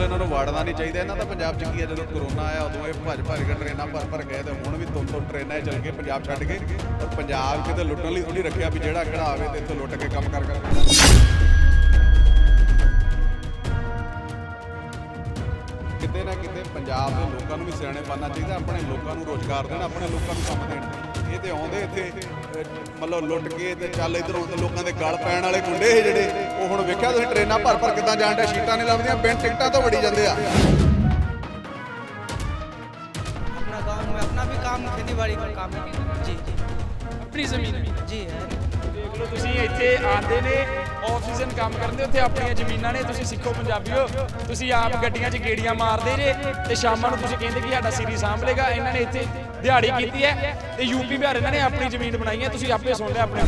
ਬਿਲਕੁਲ ਇਹਨਾਂ ਨੂੰ ਵਾੜਨਾ ਨਹੀਂ ਚਾਹੀਦਾ। ਇਹਨਾਂ ਦਾ ਪੰਜਾਬ 'ਚ ਕੀ ਹੈ? ਜਦੋਂ ਕਰੋਨਾ ਆਇਆ, ਉਦੋਂ ਇਹ ਭੱਜ ਭੱਜ ਕੇ ਟ੍ਰੇਨਾਂ ਭਰ ਭਰ ਗਏ ਤੇ ਹੁਣ ਵੀ ਤੁੰਨ ਤੁੰਨ ਟ੍ਰੇਨਾਂ ਚੱਲ ਕੇ ਪੰਜਾਬ ਛੱਡ ਕੇ। ਔਰ ਪੰਜਾਬ ਕਿਤੇ ਲੁੱਟਣ ਲਈ ਥੋੜੀ ਰੱਖਿਆ ਵੀ ਜਿਹੜਾ ਕਿਹੜਾ ਆਵੇ ਤੇ ਇੱਥੋਂ ਲੁੱਟ ਕੇ ਕੰਮ ਕਰ ਕਰ। ਕਿਤੇ ਨਾ ਕਿਤੇ ਪੰਜਾਬ ਦੇ ਲੋਕਾਂ ਨੂੰ ਵੀ ਸਿਆਣੇ ਬਣਨਾ ਚਾਹੀਦਾ। ਆਪਣੇ ਲੋਕਾਂ ਨੂੰ ਰੋਜ਼ਗਾਰ ਦੇਣ, ਆਪਣੇ ਲੋਕਾਂ ਨੂੰ ਕੰਮ ਦੇਣ। ਇਹ ਤੇ ਆਉਂਦੇ ਇੱਥੇ। ਮਤਲਬ ਲੁੱਟ ਕੇ ਤੇ ਚੱਲ ਇਧਰੋਂ ਤੇ ਲੋਕਾਂ ਦੇ ਗਲ ਪੈਣ ਵਾਲੇ ਗੁੰਡੇ ਸੀ ਜਿਹੜੇ ਉਹ ਹੁਣ ਵੇਖਿਆ ਤੁਸੀਂ ਟ੍ਰੇਨਾਂ ਭਰ ਭਰ ਕਿੱਦਾਂ ਜਾਣ ਡੇ ਸ਼ੀਟਾਂ ਨਹੀਂ ਲੱਭਦੀਆਂ ਬਿਨ ਟਿਕਟਾਂ ਤੋਂ ਵੜੀ ਜਾਂਦੇ ਆ अपना गांव में अपना भी काम खेती बाड़ी का काम है जी जी ਆਪਣੀ ਜ਼ਮੀਨ ਹੈ जी है ਦੇਖ ਤੁਸੀਂ ਇੱਥੇ ਆਂਦੇ ਨੇ ਆਫ ਸੀਜ਼ਨ ਕੰਮ ਕਰਦੇ ਉੱਥੇ ਆਪਣੀਆਂ ਜ਼ਮੀਨਾਂ ਨੇ, ਤੁਸੀਂ ਸਿੱਖੋ ਪੰਜਾਬੀਓ। ਤੁਸੀਂ ਆਪ ਗੱਡੀਆਂ 'ਚ ਗੇੜੀਆਂ ਮਾਰਦੇ ਜੇ, ਤੇ ਸ਼ਾਮਾਂ ਨੂੰ ਤੁਸੀਂ ਕਹਿੰਦੇ ਕਿ ਸਾਡਾ ਸੀਰੀ ਸਾਂਭ ਲੇਗਾ। ਇਹਨਾਂ ਨੇ ਇੱਥੇ ਦਿਹਾੜੀ ਕੀਤੀ ਹੈ, ਤੇ ਯੂਪੀ ਬਿਹਾਰ ਇਹਨਾਂ ਨੇ ਆਪਣੀ ਜ਼ਮੀਨ ਬਣਾਈ ਹੈ। ਤੁਸੀਂ ਆਪੇ ਸੁਣ ਲਿਆ ਆਪਣੇ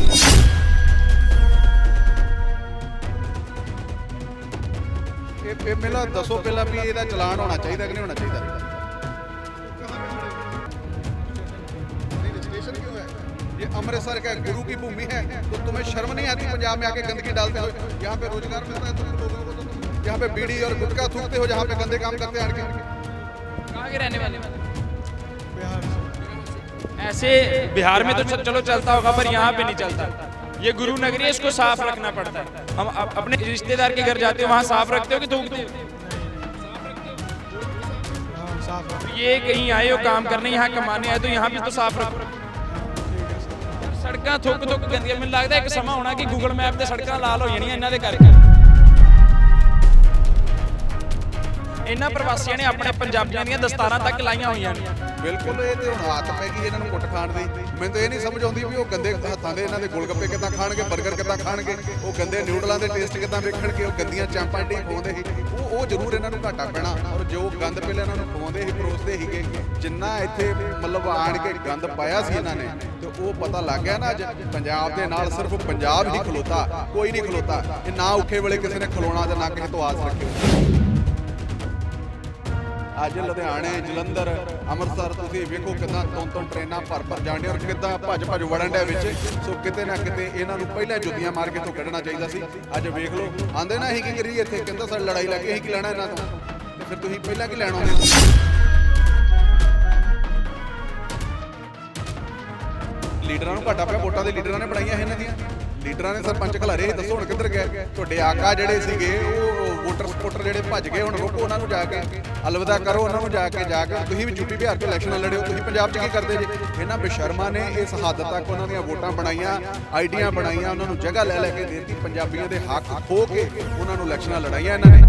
ਇਹ ਪਹਿਲਾਂ ਦੱਸੋ ਪਹਿਲਾਂ ਵੀ ਇਹਦਾ ਚਲਾਨ ਹੋਣਾ ਚਾਹੀਦਾ ਕਿ ਨਹੀਂ ਹੋਣਾ ਚਾਹੀਦਾ? अमृतसर का गुरु की भूमि है तो तुम्हें शर्म नहीं आती पंजाब में आके गंदगी डालते हो यहाँ पे रोज़गार मिलता है तुम लोगों को तो यहाँ पे बीड़ी और गुटखा थूकते हो जहाँ पे गंदे काम करते हैं कहाँ के रहने वाले ऐसे बिहार में तो चलो चलता होगा पर यहाँ पे नहीं चलता। ये गुरु नगरी है इसको साफ़ रखना पड़ता है। हम अपने रिश्तेदार के घर जाते हो वहाँ साफ़ रखते हो कि थूकते हो? ये कहीं आए हो काम करने यहाँ कमाने आए तो यहाँ भी तो साफ़ रखो। ਸੜਕਾਂ ਥੁੱਕ ਥੁੱਕ ਗੰਦੀਆਂ। ਮੈਨੂੰ ਲੱਗਦਾ ਇੱਕ ਸਮਾਂ ਹੋਣਾ ਕਿ ਗੂਗਲ ਮੈਪ ਤੇ ਸੜਕਾਂ ਲਾਲ ਹੋ ਜਾਣੀਆਂ ਇਹਨਾਂ ਦੇ ਕਰਕੇ। ਇਹਨਾਂ ਪ੍ਰਵਾਸੀਆਂ ਨੇ ਆਪਣੇ ਪੰਜਾਬੀਆਂ ਦੀਆਂ ਦਸਤਾਰਾਂ ਤੱਕ ਲਾਈਆਂ ਹੋਈਆਂ ਨੇ। ਬਿਲਕੁਲ ਇਹ ਤੇ ਹੁਣ ਆਦਤ ਪੈ ਗਈ ਇਹਨਾਂ ਨੂੰ ਕੁੱਟ ਖਾਣ ਦੀ। ਮੈਨੂੰ ਤਾਂ ਇਹ ਨਹੀਂ ਸਮਝ ਆਉਂਦੀ ਵੀ ਉਹ ਗੰਦੇ ਹੱਥਾਂ ਦੇ ਇਹਨਾਂ ਦੇ ਗੋਲਗੱਪੇ ਕਿੱਦਾਂ ਖਾਣਗੇ 버ਗਰ ਕਿੱਦਾਂ ਖਾਣਗੇ, ਉਹ ਗੰਦੇ ਨਿਊਡਲਾਂ ਦੇ ਟੇਸਟ ਕਿੱਦਾਂ ਵੇਖਣਗੇ, ਉਹ ਗੰਦੀਆਂ ਚਾਂਪਾਂ ਢੀ ਖਵਾਉਂਦੇ ਸੀ। ਉਹ ਉਹ ਜ਼ਰੂਰ ਇਹਨਾਂ ਨੂੰ ਘਾਟਾ ਪੈਣਾ। ਔਰ ਜੋ ਗੰਦ ਪਹਿਲਾਂ ਇਹਨਾਂ ਨੂੰ ਖਵਾਉਂਦੇ ਸੀ, ਪਰੋਸਦੇ ਸੀਗੇ, ਜਿੰਨਾ ਇੱਥੇ ਮਤਲਬ ਆਣ ਕੇ ਗੰਦ ਪਾਇਆ ਸੀ ਇਹਨਾਂ ਨੇ, ਤੇ ਉਹ ਪਤਾ ਲੱਗ ਗਿਆ ਨਾ ਅੱਜ ਪੰਜਾਬ ਦੇ ਨਾਲ ਸਿਰਫ ਪੰਜਾਬ ਹੀ ਖਲੋਤਾ, ਕੋਈ ਨਹੀਂ ਖਲੋਤਾ। ਇਹ ਨਾ ਔਖੇ ਵੇਲੇ ਕਿਸੇ ਨੇ ਖਲੋਣਾ ਤੇ ਨਾ ਕਿਸੇ ਤੋਂ ਆਸ ਰੱਖਿਓ ਅੱਜ ਲੁਧਿਆਣੇ, ਜਲੰਧਰ, ਅੰਮ੍ਰਿਤਸਰ, ਤੁਸੀਂ ਵੇਖੋ ਕਿਦਾਂ ਤੋਂ ਤੋਂ ਟ੍ਰੇਨਾਂ ਭਰ ਭਰ ਜਾਂਦੀਆਂ ਔਰ ਕਿਦਾਂ ਭੱਜ ਭੱਜ ਵੜਨ ਦੇ ਵਿੱਚ। ਸੋ ਕਿਤੇ ਨਾ ਕਿਤੇ ਇਹਨਾਂ ਨੂੰ ਪਹਿਲਾਂ ਜੁੱਤੀਆਂ ਮਾਰ ਕੇ ਤੋਂ ਕੱਢਣਾ ਚਾਹੀਦਾ ਸੀ। ਅੱਜ ਵੇਖ ਲਓ, ਆਂਦੇ ਨਾ ਅਸੀਂ ਕੀ ਕਰੀਏ ਇੱਥੇ, ਕਹਿੰਦਾ ਸਾਡੀ ਲੜਾਈ ਲੱਗ ਅਸੀਂ ਕੀ ਲੈਣਾ ਇਹਨਾਂ ਤੋਂ? ਤੇ ਫਿਰ ਤੁਸੀਂ ਪਹਿਲਾਂ ਕੀ ਲੈਣ ਆਉਂਦੇ ਲੀਡਰਾਂ ਨੂੰ ਘਾਟਾ ਪਿਆ, ਵੋਟਾਂ ਦੇ ਲੀਡਰਾਂ ਨੇ ਬਣਾਈਆਂ ਇਹਨਾਂ ਦੀਆਂ। ਲੀਡਰਾਂ ਨੇ ਸਰਪੰਚ ਖਲਾਰੇ ਸੀ ਦੱਸੋ ਹੁਣ ਕਿੱਧਰ ਗਏ। ਤੁਹਾਡੇ ਆਕਾ ਜਿਹੜੇ ਸੀਗੇ, ਉਹ ਵੋਟਰ ਸਪੋਰਟਰ ਜਿਹੜੇ ਭੱਜ ਗਏ, ਹੁਣ ਰੋਕੋ ਉਹਨਾਂ ਨੂੰ ਜਾ ਕੇ, ਅਲਵਿਦਾ ਕਰੋ ਉਹਨਾਂ ਨੂੰ ਜਾ ਕੇ ਜਾ ਕੇ। ਤੁਸੀਂ ਵੀ ਯੂਪੀ ਬਿਹਾਰ 'ਚ ਇਲੈਕਸ਼ਨ ਲੜਿਓ ਤੁਸੀਂ ਪੰਜਾਬ 'ਚ ਕੀ ਕਰਦੇ ਜੇ? ਇਹਨਾਂ ਬੇਸ਼ਰਮਾਂ ਨੇ ਇਸ ਹੱਦ ਤੱਕ ਉਹਨਾਂ ਦੀਆਂ ਵੋਟਾਂ ਬਣਾਈਆਂ, ਆਈਡੀਆਂ ਬਣਾਈਆਂ, ਉਹਨਾਂ ਨੂੰ ਜਗ੍ਹਾ ਲੈ ਲੈ ਕੇ ਦੇਤੀ, ਪੰਜਾਬੀਆਂ ਦੇ ਹੱਕ ਖੋ ਕੇ ਉਹਨਾਂ ਨੂੰ ਇਲੈਕਸ਼ਨਾਂ ਲੜਾਈਆਂ ਇਹਨਾਂ ਨੇ।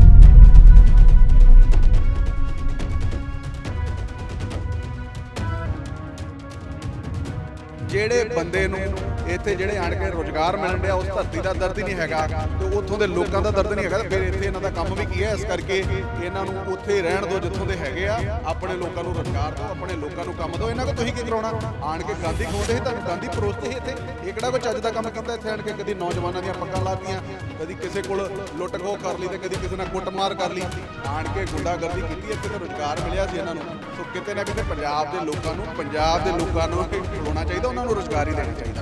ਜਿਹੜੇ ਬੰਦੇ ਨੂੰ ਇੱਥੇ ਜਿਹੜੇ ਆਣ ਕੇ ਰੋਜ਼ਗਾਰ ਮਿਲਣ ਡਿਆ, ਉਸ ਧਰਤੀ ਦਾ ਦਰਦ ਹੀ ਨਹੀਂ ਹੈਗਾ। ਤੇ ਉੱਥੋਂ ਦੇ ਲੋਕਾਂ ਦਾ ਦਰਦ ਨਹੀਂ ਹੈਗਾ ਫਿਰ ਇੱਥੇ ਇਹਨਾਂ ਦਾ ਕੰਮ ਵੀ ਕੀ ਹੈ? ਇਸ ਕਰਕੇ ਇਹਨਾਂ ਨੂੰ ਉੱਥੇ ਰਹਿਣ ਦਿਓ ਜਿੱਥੋਂ ਦੇ ਹੈਗੇ ਆ। ਆਪਣੇ ਲੋਕਾਂ ਨੂੰ ਰੋਜ਼ਗਾਰ ਦਿਓ, ਆਪਣੇ ਲੋਕਾਂ ਨੂੰ ਕੰਮ ਦਿਓ। ਇਹਨਾਂ ਕੋ ਤੁਸੀਂ ਕੀ ਕਰਾਉਣਾ? ਆਣ ਕੇ ਗਾਂਧੀ ਖਵਾਉਂਦੇ ਸੀ ਤੁਹਾਨੂੰ ਗਾਂਧੀ ਪਰੋਸਦੇ ਸੀ ਇੱਥੇ। ਇਹ ਕਿਹੜਾ ਕੋਈ ਚੱਜ ਦਾ ਕੰਮ ਕੀਤਾ ਇੱਥੇ ਆਣ ਕੇ? ਕਦੀ ਨੌਜਵਾਨਾਂ ਦੀਆਂ ਪੱਗਾਂ ਲਾਤੀਆਂ, ਕਦੀ ਕਿਸੇ ਕੋਲ ਲੁੱਟ ਖੋਹ ਕਰ ਲਈ ਤੇ ਕਦੀ ਕਿਸੇ ਨਾਲ ਕੁੱਟਮਾਰ ਕਰ ਲਈ। ਆਣ ਕੇ ਗੁੰਡਾਗਰਦੀ ਕੀਤੀ, ਇੱਥੇ ਤਾਂ ਰੋਜ਼ਗਾਰ ਮਿਲਿਆ ਸੀ ਇਹਨਾਂ ਨੂੰ। ਸੋ ਕਿਤੇ ਨਾ ਕਿਤੇ ਪੰਜਾਬ ਦੇ ਲੋਕਾਂ ਨੂੰ, ਪੰਜਾਬ ਦੇ ਲੋਕਾਂ ਨੂੰ ਖਲੋਣਾ ਚਾਹੀਦਾ, ਉਹਨਾਂ ਨੂੰ ਰੋਜ਼ਗਾਰ ਹੀ ਦੇਣਾ ਚਾਹੀਦਾ।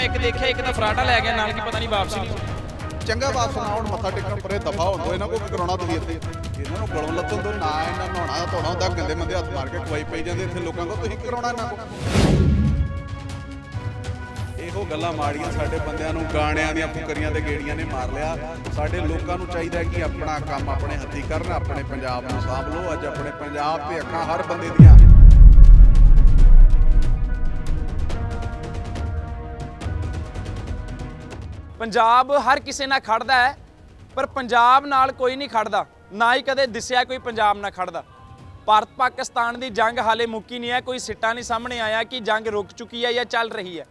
ਮੈਂ ਇੱਕ ਦੇਖਿਆ, ਇੱਕ ਤਾਂ ਫਰਾਟਾ ਲੈ ਗਿਆ, ਨਾਲ ਕੀ ਪਤਾ ਨਹੀਂ ਵਾਪਸ ਨਹੀਂ ਚੰਗਾ ਬਾਤ ਸੁਣਾਉਣ ਮੱਥਾ ਟੇਕਣ ਪਰੇ ਦਫਾ ਹੁੰਦੋ ਇਹਨਾਂ ਕੋਲ ਕਰਾਉਣਾ ਤੁਸੀਂ ਇੱਥੇ। ਇਹਨਾਂ ਨੂੰ ਗਲੋਂ ਲੱਤੋਂ ਤੋਂ ਨਾ ਇਹਨਾਂ ਨਹਾਉਣਾ ਧੋਣਾ ਹੁੰਦਾ, ਗੰਦੇ ਮੰਦੇ ਹੱਥ ਮਾਰ ਕੇ ਖਵਾਈ ਪਈ ਜਾਂਦੇ ਇੱਥੇ, ਲੋਕਾਂ ਕੋਲ ਤੁਸੀਂ ਕਰਾਉਣਾ ਇਹਨਾਂ ਇਹੋ ਗੱਲਾਂ ਮਾੜੀਆਂ ਸਾਡੇ ਬੰਦਿਆਂ ਨੂੰ, ਗਾਣਿਆਂ ਦੀਆਂ ਫੁਕਰੀਆਂ ਤੇ ਗੇੜੀਆਂ ਨੇ ਮਾਰ ਲਿਆ। ਸਾਡੇ ਲੋਕਾਂ ਨੂੰ ਚਾਹੀਦਾ ਕਿ ਆਪਣਾ ਕੰਮ ਆਪਣੇ ਹੱਥੀ ਕਰਨ, ਆਪਣੇ ਪੰਜਾਬ ਨੂੰ ਸਾਂਭ ਲਓ। ਅੱਜ ਆਪਣੇ ਪੰਜਾਬ ਤੇ ਅੱਖਾਂ ਹਰ ਬੰਦੇ ਦੀਆਂ ਪੰਜਾਬ ਹਰ ਕਿਸੇ ਨਾਲ ਖੜਦਾ ਹੈ, ਪਰ ਪੰਜਾਬ ਨਾਲ ਕੋਈ ਨਹੀਂ ਖੜਦਾ। ਨਾ ਹੀ ਕਦੇ ਦਿਸਿਆ ਕੋਈ ਪੰਜਾਬ ਨਾਲ ਖੜਦਾ। ਭਾਰਤ ਪਾਕਿਸਤਾਨ ਦੀ ਜੰਗ ਹਾਲੇ ਮੁੱਕੀ ਨਹੀਂ ਹੈ, ਕੋਈ ਸਿੱਟਾ ਨਹੀਂ ਸਾਹਮਣੇ ਆਇਆ ਕਿ ਜੰਗ ਰੁਕ ਚੁੱਕੀ ਹੈ ਜਾਂ ਚੱਲ ਰਹੀ ਹੈ।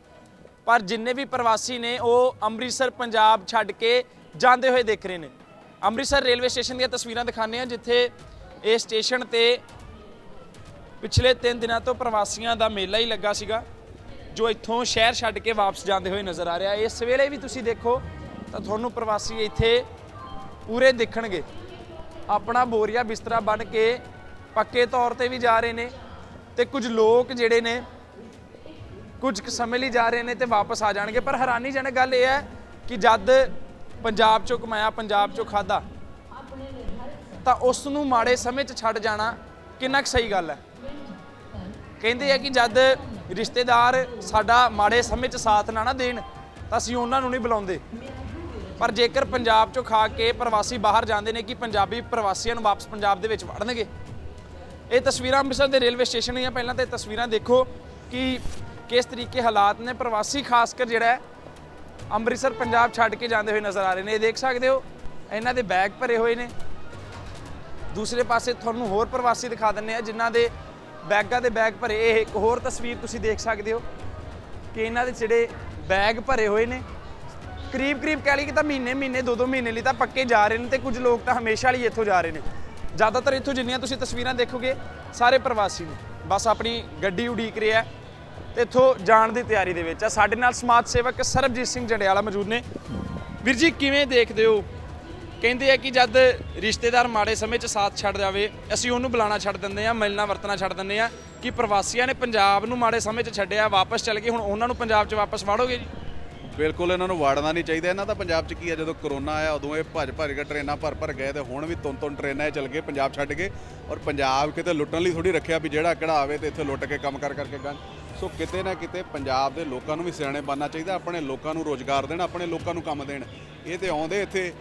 ਪਰ ਜਿੰਨੇ ਵੀ ਪ੍ਰਵਾਸੀ ਨੇ, ਉਹ ਅੰਮ੍ਰਿਤਸਰ, ਪੰਜਾਬ ਛੱਡ ਕੇ ਜਾਂਦੇ ਹੋਏ ਦੇਖ ਰਹੇ ਨੇ। ਅੰਮ੍ਰਿਤਸਰ ਰੇਲਵੇ ਸਟੇਸ਼ਨ ਦੀਆਂ ਤਸਵੀਰਾਂ ਦਿਖਾਉਂਦੇ ਆ ਜਿੱਥੇ ਇਹ ਸਟੇਸ਼ਨ ਤੇ ਪਿਛਲੇ 3 ਦਿਨਾਂ ਤੋਂ ਪ੍ਰਵਾਸੀਆਂ ਦਾ ਮੇਲਾ ਹੀ ਲੱਗਾ ਸੀਗਾ। ਜੋ ਇੱਥੋਂ ਸ਼ਹਿਰ ਛੱਡ ਕੇ ਵਾਪਸ ਜਾਂਦੇ ਹੋਏ ਨਜ਼ਰ ਆ ਰਿਹਾ, ਇਸ ਵੇਲੇ ਵੀ ਤੁਸੀਂ ਦੇਖੋ, ਤਾਂ ਤੁਹਾਨੂੰ ਪ੍ਰਵਾਸੀ ਇੱਥੇ ਪੂਰੇ ਦੇਖਣਗੇ। ਆਪਣਾ ਬੋਰੀਆ ਬਿਸਤਰਾ ਬਣ ਕੇ ਪੱਕੇ ਤੌਰ ਤੇ ਵੀ ਜਾ ਰਹੇ ਨੇ ਤੇ ਕੁਝ ਲੋਕ ਜਿਹੜੇ ਨੇ, ਕੁਝ ਕੁ ਸਮੇਂ ਲਈ ਜਾ ਰਹੇ ਨੇ ਤੇ ਵਾਪਸ ਆ ਜਾਣਗੇ। ਪਰ ਹੈਰਾਨੀਜਨਕ ਗੱਲ ਇਹ ਹੈ ਕਿ ਜਦ ਪੰਜਾਬ ਚੋਂ ਕਮਾਇਆ, ਪੰਜਾਬ ਚੋਂ ਖਾਦਾ ਤਾਂ ਉਸ ਨੂੰ ਮਾੜੇ ਸਮੇਂ 'ਚ ਛੱਡ ਜਾਣਾ ਕਿੰਨਾ ਕੁ ਸਹੀ ਗੱਲ ਹੈ। ਕਹਿੰਦੇ ਆ ਕਿ ਜਦ ਰਿਸ਼ਤੇਦਾਰ ਸਾਡਾ ਮਾੜੇ ਸਮੇਂ 'ਚ ਸਾਥ ਨਾ ਨਾ ਦੇਣ, ਤਾਂ ਅਸੀਂ ਉਹਨਾਂ ਨੂੰ ਨਹੀਂ ਬੁਲਾਉਂਦੇ। ਪਰ ਜੇਕਰ ਪੰਜਾਬ 'ਚੋਂ ਖਾ ਕੇ ਪ੍ਰਵਾਸੀ ਬਾਹਰ ਜਾਂਦੇ ਨੇ ਕਿ ਪੰਜਾਬੀ ਪ੍ਰਵਾਸੀਆਂ ਨੂੰ ਵਾਪਸ ਪੰਜਾਬ ਦੇ ਵਿੱਚ ਵੜਨਗੇ। ਇਹ ਤਸਵੀਰਾਂ ਅੰਮ੍ਰਿਤਸਰ ਦੇ ਰੇਲਵੇ ਸਟੇਸ਼ਨ ਦੀਆਂ ਪਹਿਲਾਂ ਤਾਂ ਇਹ ਤਸਵੀਰਾਂ ਦੇਖੋ ਕਿ ਕਿਸ ਤਰੀਕੇ ਹਾਲਾਤ ਨੇ। ਪ੍ਰਵਾਸੀ ਖਾਸ ਕਰ ਜਿਹੜਾ ਅੰਮ੍ਰਿਤਸਰ, ਪੰਜਾਬ ਛੱਡ ਕੇ ਜਾਂਦੇ ਹੋਏ ਨਜ਼ਰ ਆ ਰਹੇ ਨੇ। ਇਹ ਦੇਖ ਸਕਦੇ ਹੋ, ਇਹਨਾਂ ਦੇ ਬੈਗ ਭਰੇ ਹੋਏ ਨੇ। ਦੂਸਰੇ ਪਾਸੇ ਤੁਹਾਨੂੰ ਹੋਰ ਪ੍ਰਵਾਸੀ ਦਿਖਾ ਦਿੰਨੇ ਆ ਜਿਨ੍ਹਾਂ ਦੇ ਬੈਗਾਂ ਦੇ ਬੈਗ ਭਰੇ। ਇਹ ਇੱਕ ਹੋਰ ਤਸਵੀਰ ਤੁਸੀਂ ਦੇਖ ਸਕਦੇ ਹੋ ਕਿ ਇਹਨਾਂ ਦੇ ਜਿਹੜੇ ਬੈਗ ਭਰੇ ਹੋਏ ਨੇ। ਕਰੀਬ ਕਰੀਬ ਕਹਿ ਲਈ ਕਿ ਤਾਂ ਮਹੀਨੇ ਮਹੀਨੇ ਦੋ ਦੋ ਮਹੀਨੇ ਲਈ ਤਾਂ ਪੱਕੇ ਜਾ ਰਹੇ ਨੇ ਤੇ ਕੁਝ ਲੋਕ ਤਾਂ ਹਮੇਸ਼ਾ ਲਈ ਇੱਥੋਂ ਜਾ ਰਹੇ ਨੇ। ਜ਼ਿਆਦਾਤਰ ਇੱਥੋਂ ਜਿੰਨੀਆਂ ਤੁਸੀਂ ਤਸਵੀਰਾਂ ਦੇਖੋਗੇ, ਸਾਰੇ ਪ੍ਰਵਾਸੀ ਨੇ। ਬਸ ਆਪਣੀ ਗੱਡੀ ਉਡੀਕ ਰਿਹਾ ਤੇ ਇੱਥੋਂ ਜਾਣ ਦੀ ਤਿਆਰੀ ਦੇ ਵਿੱਚ ਆ। ਸਾਡੇ ਨਾਲ ਸਮਾਜ ਸੇਵਕ ਸਰਬਜੀਤ ਸਿੰਘ ਜੰਡਿਆਲਾ ਮੌਜੂਦ ਨੇ। ਵੀਰ ਜੀ, ਕਿਵੇਂ ਦੇਖਦੇ ਹੋ ਕਹਿੰਦੇ ਆ ਕਿ ਜਦ ਰਿਸ਼ਤੇਦਾਰ ਮਾੜੇ ਸਮੇਂ 'ਚ ਸਾਥ ਛੱਡ ਜਾਵੇ, ਅਸੀਂ ਉਹਨੂੰ ਬੁਲਾਣਾ ਛੱਡ ਦਿੰਦੇ ਆ ਮਿਲਣਾ, ਵਰਤਣਾ ਛੱਡ ਦਿੰਦੇ ਆ ਕਿ ਪ੍ਰਵਾਸੀਆਂ ਨੇ ਪੰਜਾਬ ਨੂੰ ਮਾੜੇ ਸਮੇਂ 'ਚ ਛੱਡਿਆ, ਵਾਪਸ ਚਲੇ ਗਏ, ਹੁਣ ਉਹਨਾਂ ਨੂੰ ਪੰਜਾਬ 'ਚ ਵਾਪਸ ਵਾੜੋਗੇ ਜੀ? ਬਿਲਕੁਲ ਇਹਨਾਂ ਨੂੰ ਵਾੜਨਾ ਨਹੀਂ ਚਾਹੀਦਾ, ਇਹਨਾਂ ਦਾ ਪੰਜਾਬ 'ਚ ਕੀ ਹੈ ਜਦੋਂ ਕਰੋਨਾ ਆਇਆ ਉਦੋਂ ਇਹ ਭੱਜ ਭੱਜ ਕੇ ਟ੍ਰੇਨਾਂ ਭਰ ਭਰ ਗਏ ਤੇ ਹੁਣ ਵੀ ਤੁੰਨ ਤੁੰਨ ਟ੍ਰੇਨਾਂ 'ਚ ਚੱਲ ਗਏ, ਪੰਜਾਬ ਛੱਡ ਕੇ ਔਰ ਪੰਜਾਬ ਕਿਤੇ ਲੁੱਟਣ ਲਈ ਥੋੜੀ ਰੱਖਿਆ ਵੀ ਜਿਹੜਾ ਕਿਹੜਾ ਆਵੇ ਤੇ ਇੱਥੇ ਲੁੱਟ ਕੇ ਕੰਮ ਕਰ ਕਰਕੇ ਗੰਨ ਸੋ ਕਿਤੇ ਨਾ ਕਿਤੇ ਪੰਜਾਬ ਦੇ ਲੋਕਾਂ ਨੂੰ ਵੀ ਸਿਆਣੇ ਬਣਨਾ ਚਾਹੀਦਾ, ਆਪਣੇ ਲੋਕਾਂ ਨੂੰ ਰੋਜ਼ਗਾਰ ਦੇਣ, ਆਪਣੇ ਲੋਕਾਂ ਨੂੰ ਕੰਮ ਦੇਣ। ਇਹ ਤੇ ਆਉਂਦੇ ਇੱਥੇ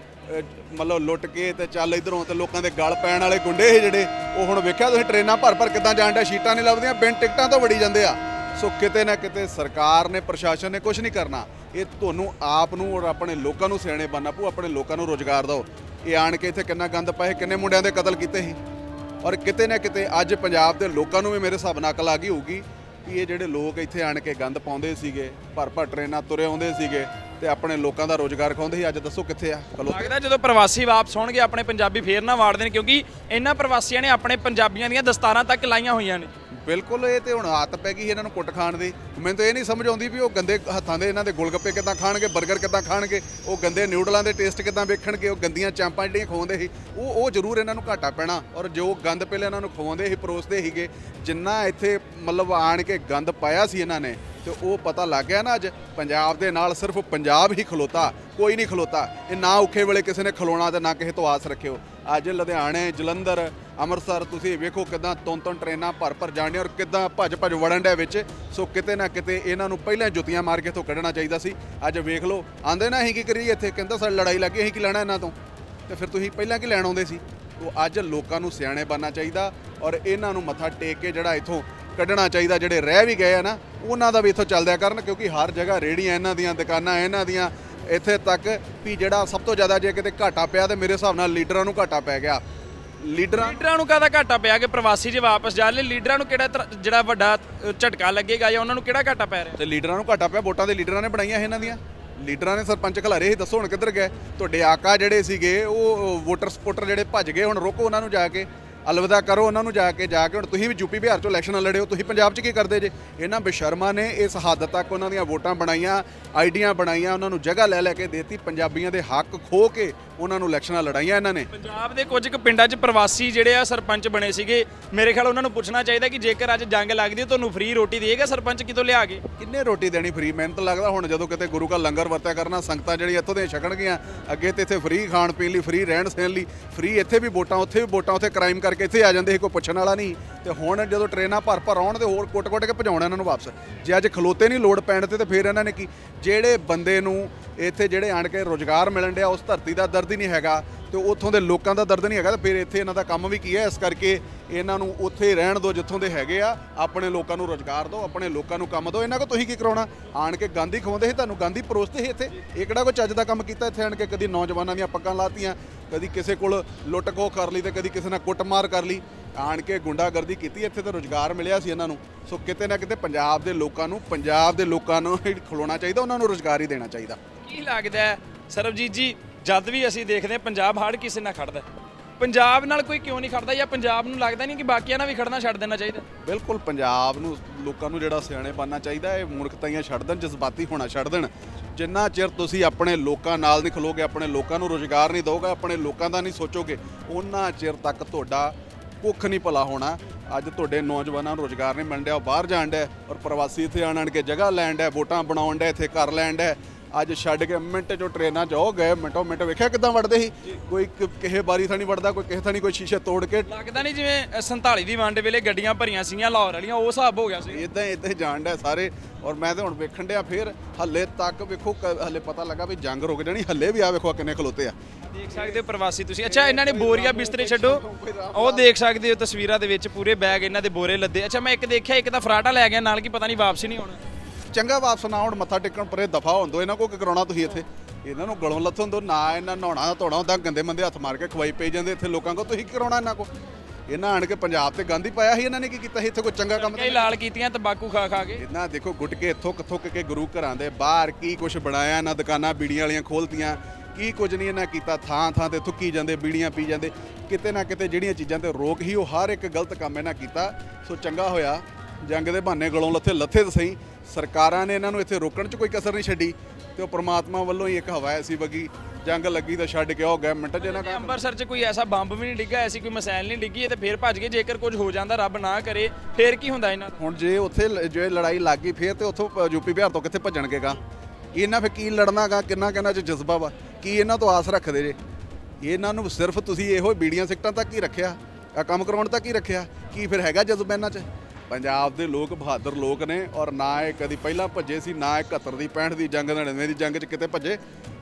ਮਤਲਬ ਲੁੱਟ ਕੇ ਤੇ ਚੱਲ ਇਧਰੋਂ ਤੇ ਲੋਕਾਂ ਦੇ ਗਲ ਪੈਣ ਵਾਲੇ ਗੁੰਡੇ ਸੀ ਜਿਹੜੇ, ਉਹ ਹੁਣ ਵੇਖਿਆ ਤੁਸੀਂ ਟ੍ਰੇਨਾਂ ਭਰ ਭਰ ਕਿੱਦਾਂ ਜਾਣ ਡਿਆ, ਸ਼ੀਟਾਂ ਨਹੀਂ ਲੱਭਦੀਆਂ, ਬਿਨ ਟਿਕਟਾਂ ਤੋਂ ਵੜੀ ਜਾਂਦੇ ਆ। ਸੋ ਕਿਤੇ ਨਾ ਕਿਤੇ ਸਰਕਾਰ ਨੇ, ਪ੍ਰਸ਼ਾਸਨ ਨੇ ਕੁਝ ਨਹੀਂ ਕਰਨਾ। ਇਹ ਤੁਹਾਨੂੰ ਆਪ ਨੂੰ ਔਰ ਆਪਣੇ ਲੋਕਾਂ ਨੂੰ ਸਿਆਣੇ ਬਣਨਾ ਪਊ, ਆਪਣੇ ਲੋਕਾਂ ਨੂੰ ਰੋਜ਼ਗਾਰ ਦਿਓ। ਇਹ ਆਣ ਕੇ ਇੱਥੇ ਕਿੰਨਾ ਗੰਦ ਪਾਏ ਕਿੰਨੇ ਮੁੰਡਿਆਂ ਦੇ ਕਤਲ ਕੀਤੇ ਸੀ। ਔਰ ਕਿਤੇ ਨਾ ਕਿਤੇ ਅੱਜ ਪੰਜਾਬ ਦੇ ਲੋਕਾਂ ਨੂੰ ਵੀ ਮੇਰੇ ਹਿਸਾਬ ਨਾਲ ਅਕਲ ਆ ਗਈ ਹੋਊਗੀ ਕਿ ਇਹ ਜਿਹੜੇ ਲੋਕ ਇੱਥੇ ਆਣ ਕੇ ਗੰਦ ਪਾਉਂਦੇ ਸੀਗੇ, ਭਰ ਭਰ ਟ੍ਰੇਨਾਂ ਤੁਰੇ ਆਉਂਦੇ ਸੀਗੇ ਤੇ ਆਪਣੇ ਲੋਕਾਂ ਦਾ ਰੋਜ਼ਗਾਰ ਖਾਉਂਦੇ ਸੀ। ਅੱਜ ਦੱਸੋ ਕਿੱਥੇ ਆ? ਖਲੋ ਲੱਗਦਾ ਜਦੋਂ ਪ੍ਰਵਾਸੀ ਵਾਪਸ ਹੋਣਗੇ ਆਪਣੇ ਪੰਜਾਬੀ ਫੇਰ ਨਾ ਵਾੜਦੇ ਨੇ ਕਿਉਂਕਿ ਇਹਨਾਂ ਪ੍ਰਵਾਸੀਆਂ ਨੇ ਆਪਣੇ ਪੰਜਾਬੀਆਂ ਦੀਆਂ ਦਸਤਾਰਾਂ ਤੱਕ ਲਾਈਆਂ ਹੋਈਆਂ ਨੇ। ਬਿਲਕੁਲ ਇਹ ਤੇ ਹੁਣ ਆਦਤ ਪੈ ਗਈ ਇਹਨਾਂ ਨੂੰ ਕੁੱਟ ਖਾਣ ਦੀ। ਮੈਨੂੰ ਤਾਂ ਇਹ ਨਹੀਂ ਸਮਝ ਆਉਂਦੀ ਵੀ ਉਹ ਗੰਦੇ ਹੱਥਾਂ ਦੇ ਇਹਨਾਂ ਦੇ ਗੋਲਗੱਪੇ ਕਿੱਦਾਂ ਖਾਣਗੇ 버ਗਰ ਕਿੱਦਾਂ ਖਾਣਗੇ ਉਹ ਗੰਦੇ ਨਿਊਡਲਾਂ ਦੇ ਟੇਸਟ ਕਿੱਦਾਂ ਵੇਖਣਗੇ ਉਹ ਗੰਦੀਆਂ ਚਾਂਪਾਂ ਜਿਹੜੀਆਂ ਖਵਾਉਂਦੇ ਸੀ ਉਹ ਉਹ ਜ਼ਰੂਰ ਇਹਨਾਂ ਨੂੰ ਘਾਟਾ ਪੈਣਾ। ਔਰ ਜੋ ਗੰਦ ਪਹਿਲੇ ਇਹਨਾਂ ਨੂੰ ਖਵਾਉਂਦੇ ਸੀ ਪਰੋਸਦੇ ਸੀਗੇ ਜਿੰਨਾ ਇੱਥੇ ਮਤਲਬ ਆਣ ਕੇ ਗੰਦ ਪਾਇਆ ਸੀ ਇਹਨਾਂ ਨੇ ਤੇ ਉਹ ਪਤਾ ਲੱਗ ਗਿਆ ਨਾ ਅੱਜ, ਪੰਜਾਬ ਦੇ ਨਾਲ ਸਿਰਫ ਪੰਜਾਬ ਹੀ ਖਲੋਤਾ, ਕੋਈ ਨਹੀਂ ਖਲੋਤਾ। ਇਹ ਨਾ ਔਖੇ ਵੇਲੇ ਕਿਸੇ ਨੇ ਖਲੋਣਾ ਤੇ ਨਾ ਕਿਸੇ ਤੋਂ ਆਸ ਰੱਖਿਓ। ਅੱਜ ਲੁਧਿਆਣੇ, ਜਲੰਧਰ, ਅੰਮ੍ਰਿਤਸਰ, ਤੁਸੀਂ ਵੇਖੋ ਕਿਦਾਂ ਤੁੰਨ ਤੁੰਨ ਟ੍ਰੇਨਾਂ ਭਰ ਭਰ ਜਾਣੀਆਂ ਔਰ ਕਿਦਾਂ ਭੱਜ ਭੱਜ ਵੜਨ ਦੇ ਵਿੱਚ। ਸੋ ਕਿਤੇ ਨਾ ਕਿਤੇ ਇਹਨਾਂ ਨੂੰ ਪਹਿਲਾਂ ਜੁੱਤੀਆਂ ਮਾਰ ਕੇ ਤੋਂ ਕੱਢਣਾ ਚਾਹੀਦਾ ਸੀ। ਅੱਜ ਵੇਖ ਲਓ, ਆਂਦੇ ਨਾ ਅਸੀਂ ਕੀ ਕਰੀਏ ਇੱਥੇ, ਕਹਿੰਦਾ ਸਾਡੀ ਲੜਾਈ ਲੱਗੀ ਅਸੀਂ ਕੀ ਲੈਣਾ ਇਹਨਾਂ ਤੋਂ? ਤੇ ਫਿਰ ਤੁਸੀਂ ਪਹਿਲਾਂ ਕੀ ਲੈਣ ਆਉਂਦੇ ਸੀ? ਉਹ ਅੱਜ ਲੋਕਾਂ ਨੂੰ ਸਿਆਣੇ ਬਣਨਾ ਚਾਹੀਦਾ ਔਰ ਇਹਨਾਂ ਨੂੰ ਮੱਥਾ ਟੇਕ ਕੇ ਜਿਹੜਾ ਇੱਥੋਂ ਕੱਢਣਾ ਚਾਹੀਦਾ, ਜਿਹੜੇ ਰਹਿ ਵੀ ਗਏ ਆ ਨਾ ਉਹਨਾਂ ਦਾ ਵੀ ਇੱਥੋਂ ਚੱਲਦਿਆ ਕਰਨ ਕਿਉਂਕਿ ਹਰ ਜਗ੍ਹਾ ਰੇੜੀਆਂ ਇਹਨਾਂ ਦੀਆਂ ਦੁਕਾਨਾਂ ਇਹਨਾਂ ਦੀਆਂ ਇੱਥੇ ਤੱਕ ਵੀ ਜਿਹੜਾ ਸਭ ਤੋਂ ਜ਼ਿਆਦਾ ਜੇ ਕਿਤੇ ਘਾਟਾ ਪਿਆ ਤੇ ਮੇਰੇ ਹਿਸਾਬ ਨਾਲ ਲੀਡਰਾਂ ਨੂੰ ਘਾਟਾ ਪੈ ਗਿਆ। ਲੀਡਰਾਂ ਲੀਡਰਾਂ ਨੂੰ ਕਾਹਦਾ ਘਾਟਾ ਪਿਆ ਕਿ ਪ੍ਰਵਾਸੀ ਜੇ ਵਾਪਸ ਜਾ ਲੈ ਲੀਡਰਾਂ ਨੂੰ ਕਿਹੜਾ ਤਰ- ਜਿਹੜਾ ਵੱਡਾ ਝਟਕਾ ਲੱਗੇਗਾ ਜਾਂ ਉਹਨਾਂ ਨੂੰ ਕਿਹੜਾ ਘਾਟਾ ਪੈ ਰਿਹਾ? ਤੇ ਲੀਡਰਾਂ ਨੂੰ ਘਾਟਾ ਪਿਆ ਵੋਟਾਂ ਦੇ ਲੀਡਰਾਂ ਨੇ ਬਣਾਈਆਂ ਇਹਨਾਂ ਦੀਆਂ। ਲੀਡਰਾਂ ਨੇ ਸਰਪੰਚ ਖਿਲਾਰੇ ਸੀ ਦੱਸੋ ਹੁਣ ਕਿੱਧਰ ਗਏ? ਤੁਹਾਡੇ ਆਕਾ ਜਿਹੜੇ ਸੀਗੇ ਉਹ ਵੋਟਰ ਸਪੋਰਟਰ ਜਿਹੜੇ ਭੱਜ ਗਏ ਹੁਣ ਰੋਕੋ ਉਹਨਾਂ ਨੂੰ ਜਾ ਕੇ। ਅਲਵਿਦਾ ਕਰੋ ਉਹਨਾਂ ਨੂੰ ਜਾ ਕੇ ਜਾ ਕੇ ਹੁਣ ਤੁਸੀਂ ਵੀ ਯੂਪੀ ਬਿਹਾਰ ਚੋਂ ਇਲੈਕਸ਼ਨ ਲੜਿਓ ਤੁਸੀਂ ਪੰਜਾਬ 'ਚ ਕੀ ਕਰਦੇ ਜੇ? ਇਹਨਾਂ ਬੇਸ਼ਰਮਾਂ ਨੇ ਇਸ ਹੱਦ ਤੱਕ ਉਹਨਾਂ ਦੀਆਂ ਵੋਟਾਂ ਬਣਾਈਆਂ ਆਈਡੀਆਂ ਬਣਾਈਆਂ ਉਹਨਾਂ ਨੂੰ ਜਗ੍ਹਾ ਲੈ ਲੈ ਕੇ ਦੇਤੀ ਪੰਜਾਬੀਆਂ ਦੇ ਹੱਕ ਖੋ ਕੇ ਉਹਨਾਂ ਨੂੰ ਇਲੈਕਸ਼ਨਾਂ ਲੜਾਈਆਂ ਇਹਨਾਂ ਨੇ। ਪੰਜਾਬ ਦੇ ਕੁਝ ਕੁ ਪਿੰਡਾਂ 'ਚ ਪ੍ਰਵਾਸੀ ਜਿਹੜੇ ਆ ਸਰਪੰਚ ਬਣੇ ਸੀਗੇ ਮੇਰੇ ਖਿਆਲ ਉਹਨਾਂ ਨੂੰ ਪੁੱਛਣਾ ਚਾਹੀਦਾ ਕਿ ਜੇਕਰ ਅੱਜ ਜੰਗ ਲੱਗਦੀ ਹੈ ਤੁਹਾਨੂੰ ਫ੍ਰੀ ਰੋਟੀ ਦੇਗਾ ਸਰਪੰਚ ਕਿਤੋਂ ਲਿਆ ਕੇ? ਕਿੰਨੇ ਰੋਟੀ ਦੇਣੀ ਫ੍ਰੀ? ਮਿਹਨਤ ਲੱਗਦਾ ਹੁਣ ਜਦੋਂ ਕਿਤੇ ਗੁਰੂ ਕਾ ਲੰਗਰ ਵਰਤਿਆ ਕਰਨਾ ਸੰਗਤਾਂ ਜਿਹੜੀਆਂ ਇੱਥੋਂ ਦੀਆਂ ਛਕਣਗੀਆਂ ਅੱਗੇ ਤੇ ਇੱਥੇ ਫ੍ਰੀ ਖਾਣ ਪੀਣ ਲਈ ਫ੍ਰੀ ਰਹਿਣ ਸਹਿਣ ਲਈ ਫ੍ਰੀ ਇੱਥੇ ਵੀ ਵੋਟਾਂ ਉੱਥੇ ਵੀ ਵੋਟਾਂ ਉੱਥੇ ਕ੍ਰਾਈਮ ਕਰਕੇ ਇੱਥੇ ਆ ਜਾਂਦੇ ਸੀ, ਕੋਈ ਪੁੱਛਣ ਵਾਲਾ ਨਹੀਂ। ਤੇ ਹੁਣ ਜਦੋਂ ਟ੍ਰੇਨਾਂ ਭਰ ਭਰ ਆਉਣ ਤੇ ਹੋਰ ਕੁੱਟ-ਕੁੱਟ ਕੇ ਭਜਾਉਣਾ ਇਹਨਾਂ ਨੂੰ ਵਾਪਸ। ਜੇ ਅੱਜ ਖਲੋਤੇ ਨਹੀਂ, ਲੋੜ ਪੈਣ ਤੇ ਤੇ ਫਿਰ ਇਹਨਾਂ ਨੇ ਕੀ? ਜਿਹੜੇ ਬੰਦੇ ਨੂੰ ਇੱਥੇ ਜਿਹੜੇ ਆਣ ਕੇ ਰੋਜ਼ਗਾਰ ਮਿਲਣ ਡਿਆ, ਉਸ ਧਰਤੀ ਦਾ ਦਰਦ ਹੀ ਨਹੀਂ ਹੈਗਾ ਤੇ ਉੱਥੋਂ ਦੇ ਲੋਕਾਂ ਦਾ ਦਰਦ ਨਹੀਂ ਹੈਗਾ ਤੇ ਫਿਰ ਇੱਥੇ ਇਹਨਾਂ ਦਾ ਕੰਮ ਵੀ ਕੀ ਹੈ? ਇਸ ਕਰਕੇ ਇਹਨਾਂ ਨੂੰ ਉੱਥੇ ਹੀ ਰਹਿਣ ਦਿਓ ਜਿੱਥੋਂ ਦੇ ਹੈਗੇ ਆ, ਆਪਣੇ ਲੋਕਾਂ ਨੂੰ ਰੋਜ਼ਗਾਰ ਦਿਓ, ਆਪਣੇ ਲੋਕਾਂ ਨੂੰ ਕੰਮ ਦਿਓ। ਇਹਨਾਂ ਕੋ ਤੁਸੀਂ ਕੀ ਕਰਾਉਣਾ? ਆਣ ਕੇ ਗਾਂਧੀ ਖਵਾਉਂਦੇ ਸੀ, ਤੁਹਾਨੂੰ ਗਾਂਧੀ ਪਰੋਸਦੇ ਸੀ ਇੱਥੇ? ਇਹ ਕਿਹੜਾ ਕੋਈ ਚੱਜ ਦਾ ਕੰਮ ਕੀਤਾ ਇੱਥੇ ਆਣ ਕੇ? ਕਦੀ ਨੌਜਵਾਨਾਂ ਦੀਆਂ ਪੱਕਾਂ ਲਾਤੀਆਂ, ਕਦੀ ਕਿਸੇ ਕੋਲ ਲੁੱਟ ਖੋਹ ਕਰ ਲਈ ਤੇ ਕਦੀ ਕਿਸੇ ਨਾਲ ਕੁੱਟਮਾਰ ਕਰ ਲਈ। ਆਣ ਕੇ ਗੁੰਡਾਗਰਦੀ ਕੀਤੀ, ਇੱਥੇ ਤਾਂ ਰੋਜ਼ਗਾਰ ਮਿਲਿਆ ਸੀ ਇਹਨਾਂ ਨੂੰ। ਸੋ ਕਿਤੇ ਨਾ ਕਿਤੇ ਪੰਜਾਬ ਦੇ ਲੋਕਾਂ ਨੂੰ, ਪੰਜਾਬ ਦੇ ਲੋਕਾਂ ਨੂੰ ਹੀ ਖਲੋਣਾ ਚਾਹੀਦਾ, ਉਹਨਾਂ ਨੂੰ ਰੋਜ਼ਗਾਰ ਹੀ ਦੇਣਾ ਚਾਹੀਦਾ। ਕੀ ਲੱਗਦਾ ਹੈ? ਸਰਬਜੀਤ ਜੀ, ਜਦ ਵੀ ਅਸੀਂ ਦੇਖਦੇ ਹਾਂ, ਪੰਜਾਬ ਹੜ ਕਿਸੇ ਨਾਲ ਖੜਦਾ ਹੈ। ਪੰਜਾਬ ਨਾਲ ਕੋਈ ਕਿਉਂ ਨਹੀਂ ਖੜਦਾ ਜਾਂ ਪੰਜਾਬ ਨੂੰ ਲੱਗਦਾ ਨਹੀਂ ਕਿ ਬਾਕੀਆਂ ਨਾਲ ਵੀ ਖੜਨਾ ਛੱਡ ਦੇਣਾ ਚਾਹੀਦਾ? ਬਿਲਕੁਲ, ਪੰਜਾਬ ਨੂੰ, ਲੋਕਾਂ ਨੂੰ ਜਿਹੜਾ ਸਿਆਣੇ ਬਣਨਾ ਚਾਹੀਦਾ ਇਹ ਮੂਰਖਤਾਈਆਂ ਛੱਡ ਦੇਣ, ਜਜ਼ਬਾਤੀ ਹੋਣਾ ਛੱਡ ਦੇਣ। ਜਿੰਨਾ ਚਿਰ ਤੁਸੀਂ ਆਪਣੇ ਲੋਕਾਂ ਨਾਲ ਨਹੀਂ ਖਲੋਗੇ, ਆਪਣੇ ਲੋਕਾਂ ਨੂੰ ਰੋਜ਼ਗਾਰ ਨਹੀਂ ਦਿਓਗੇ, ਆਪਣੇ ਲੋਕਾਂ ਦਾ ਨਹੀਂ ਸੋਚੋਗੇ ਉਹਨਾਂ ਚਿਰ ਤੱਕ ਤੁਹਾਡਾ ਕੁੱਖ ਨਹੀਂ ਭਲਾ ਹੋਣਾ। ਅੱਜ ਤੁਹਾਡੇ ਨੌਜਵਾਨਾਂ ਨੂੰ ਰੋਜ਼ਗਾਰ ਨਹੀਂ ਮਿਲ ਰਿਹਾ ਉਹ ਬਾਹਰ ਜਾਣ ਡਿਆ ਔਰ ਪ੍ਰਵਾਸੀ ਇੱਥੇ ਆਣ ਆਣ ਕੇ ਜਗ੍ਹਾ ਲੈਣ ਡਿਆ, ਵੋਟਾਂ ਬਣਾਉਣ ਡਿਆ, ਇੱਥੇ ਘਰ ਲੈਣ ਡਿਆ ਅੱਜ ਛੱਡ ਕੇ ਮਿੰਟ ਚੋਂ ਟ੍ਰੇਨਾਂ 'ਚ ਉਹ ਗਏ ਮਿੰਟੋ ਮਿੰਟ ਵੇਖਿਆ ਕਿਦਾਂ ਵੜਦੇ ਸੀ? ਕੋਈ ਕਿ- ਕਿਸੇ ਬਾਰੀ ਥਾਣੀ ਵੜਦਾ ਕੋਈ ਕਿਸੇ ਥਾਣੀ ਕੋਈ ਸ਼ੀਸ਼ੇ ਤੋੜ ਕੇ। ਲੱਗਦਾ ਨਹੀਂ ਜਿਵੇਂ ਅ, 47 ਦੀ ਵੰਡ ਵੇਲੇ ਗੱਡੀਆਂ ਭਰੀਆਂ ਸੀਗੀਆਂ ਲਾਹੌਰ ਵਾਲੀਆਂ ਉਹ ਹਿਸਾਬ ਹੋ ਗਿਆ ਸੀ। ਇਦਾਂ ਇਦਾਂ ਜਾਣ ਡਿਆ ਸਾਰੇ ਔਰ ਮੈਂ ਤੇ ਹੁਣ ਵੇਖਣ ਡਿਆ ਫੇਰ ਹੱਲੇ ਤੱਕ ਵੇਖੋ ਕ- ਹੱਲੇ ਪਤਾ ਲੱਗਾ ਵੀ ਜੰਗ ਰੁਕ ਜਾਣੀ ਹੱਲੇ ਵੀ ਆ ਵੇਖੋ ਆਹ ਕਿੰਨੇ ਖਲੋਤੇ ਆ। ਦੇਖ ਸਕਦੇ ਹੋ ਪ੍ਰਵਾਸੀ ਤੁਸੀਂ। ਅੱਛਾ ਇਹਨਾਂ ਨੇ ਬੋਰੀਆ ਬਿਸਤਰੇ ਛੱਡੋ। ਉਹ ਦੇਖ ਸਕਦੇ ਹੋ ਤਸਵੀਰਾਂ ਦੇ ਵਿੱਚ ਪੂਰੇ ਬੈਗ ਇਹਨਾਂ ਦੇ ਬੋਰੇ ਲੱਦੇ। ਅੱਛਾ ਮੈਂ ਇੱਕ ਦੇਖਿਆ ਇੱਕ ਤਾਂ ਫਰਾਟਾ ਲੈ ਗਿਆ ਨਾਲ ਕੀ ਪਤਾ ਨਹੀਂ ਵਾਪਸ ਨਹੀਂ ਆਉਣਾ ਚੰਗਾ ਵਾਪਸ ਨਾ ਹੁਣ ਮੱਥਾ ਟੇਕਣ ਪਰੇ ਦਫਾ ਹੋਣ ਦੋ ਇਹਨਾਂ ਕੋ ਕੀ ਕਰਾਉਣਾ ਤੁਸੀਂ ਇੱਥੇ? ਇਹਨਾਂ ਨੂੰ ਗਲੋਂ ਲੱਥਣ ਦੋ ਨਾ ਇਹਨਾਂ ਨਹਾਉਣਾ ਧੋਣਾ ਹੁੰਦਾ ਗੰਦੇ ਮੰਦੇ ਹੱਥ ਮਾਰ ਕੇ ਖਵਾਈ ਪਈ ਜਾਂਦੇ ਇੱਥੇ ਲੋਕਾਂ ਕੋ ਤੁਸੀਂ ਕਰਾਉਣਾ ਇਹਨਾਂ ਕੋ ਇਹਨਾਂ ਆਣ ਕੇ ਪੰਜਾਬ ਤੇ ਹੀ ਪਾਇਆ ਸੀ ਇਹਨਾਂ ਨੇ ਕੀ ਕੀਤਾ ਸੀ? ਇੱਥੇ ਕੋਈ ਚੰਗਾ ਕੰਮ ਕਈ ਲਾਲ ਕੀਤੀਆਂ ਤੰਬਾਕੂ ਖਾ ਖਾ ਕੇ। ਇਹਨਾਂ ਦੇਖੋ ਗੁਟਕੇ ਥੁੱਕ ਥੁੱਕ ਕੇ ਗੁਰੂ ਘਰਾਂ ਦੇ ਬਾਹਰ ਕੀ ਕੁਝ ਬਣਾਇਆ ਇਹਨਾਂ ਦੁਕਾਨਾਂ ਬੀੜੀਆਂ ਵਾਲੀਆਂ ਖੋਲਤੀਆਂ ਕੀ ਕੁਝ ਨਹੀਂ ਇਹਨਾਂ ਕੀਤਾ ਥਾਂ ਥਾਂ ਤੇ ਥੁੱਕੀ ਜਾਂਦੇ ਬੀੜੀਆਂ ਪੀ ਜਾਂਦੇ ਕਿਤੇ ਨਾ ਕਿਤੇ ਜਿਹੜੀਆਂ ਚੀਜ਼ਾਂ ਤੇ ਰੋਕ ਹੀ ਉਹ ਹਰ ਇੱਕ ਗਲਤ ਕੰਮ ਇਹਨਾਂ ਕੀਤਾ। ਸੋ ਚੰਗਾ ਹੋਇਆ ਜੰਗ ਦੇ ਬਹਾਨੇ ਗਲੋਂ ਲੱਥੇ ਲੱਥੇ ਤਾਂ ਸਹੀ ਸਰਕਾਰਾਂ ਨੇ ਇਹਨਾਂ ਨੂੰ ਇੱਥੇ ਰੋਕਣ 'ਚ ਕੋਈ ਕਸਰ ਨਹੀਂ ਛੱਡੀ ਤੇ ਉਹ ਪ੍ਰਮਾਤਮਾ ਵੱਲੋਂ ਹੀ ਇੱਕ ਹਵਾ ਐਸੀ ਵਗੀ ਜੰਗ ਲੱਗੀ ਤਾਂ ਛੱਡ ਕੇ ਉਹ ਗਏ ਮਿੰਟ ਤੇ ਦਾ ਅੰਮ੍ਰਿਤਸਰ 'ਚ ਕੋਈ ਐਸਾ ਬੰਬ ਵੀ ਨਹੀਂ ਡਿੱਗਾ ਐਸੀ ਕੋਈ ਮਸੈਲ ਨਹੀਂ ਡਿੱਗੀ ਤੇ ਫੇਰ ਭੱਜ ਗਏ ਜੇਕਰ ਕੁਝ ਹੋ ਜਾਂਦਾ ਰੱਬ ਨਾ ਕਰੇ ਫੇਰ ਕੀ ਹੁੰਦਾ ਇਹਨਾਂ ਹੁਣ ਜੇ ਉੱਥੇ ਜੇ ਲੜਾਈ ਲੱਗ ਗਈ ਫੇਰ ਤੇ ਉੱਥੋਂ ਯੂਪੀ ਬਿਹਾਰ ਤੋਂ ਕਿੱਥੇ ਭੱਜਣਗੇਗਾ? ਇਹਨਾਂ ਫੇ ਕੀ ਲੜਨਾਗਾ ਕਿੰਨਾ ਕਿੰਨਾ ਚ ਜਜ਼ਬਾ ਵਾ? ਕੀ ਇਹਨਾਂ ਤੋਂ ਆਸ ਰੱਖਦੇ ਜੇ? ਇਹਨਾਂ ਨੂੰ ਸਿਰਫ ਤੁਸੀਂ ਇਹੋ ਬੀੜੀਆਂ ਸਿਕਟਾਂ ਤੱਕ ਹੀ ਰੱਖਿਆ ਆ ਕੰਮ ਕਰਾਉਣ ਤੱਕ ਹੀ ਰੱਖਿਆ ਕੀ ਫਿਰ ਹੈਗਾ ਜਜ਼ਬਾ ਇਹਨਾਂ 'ਚ? ਪੰਜਾਬ ਦੇ ਲੋਕ ਬਹਾਦਰ ਲੋਕ ਨੇ ਔਰ ਨਾ ਇਹ ਕਦੀ ਪਹਿਲਾਂ ਭੱਜੇ ਸੀ, ਨਾ ਇਹ 71 ਦੀ 65 ਦੀ ਜੰਗ 99 ਦੀ ਜੰਗ 'ਚ ਕਿਤੇ ਭੱਜੇ।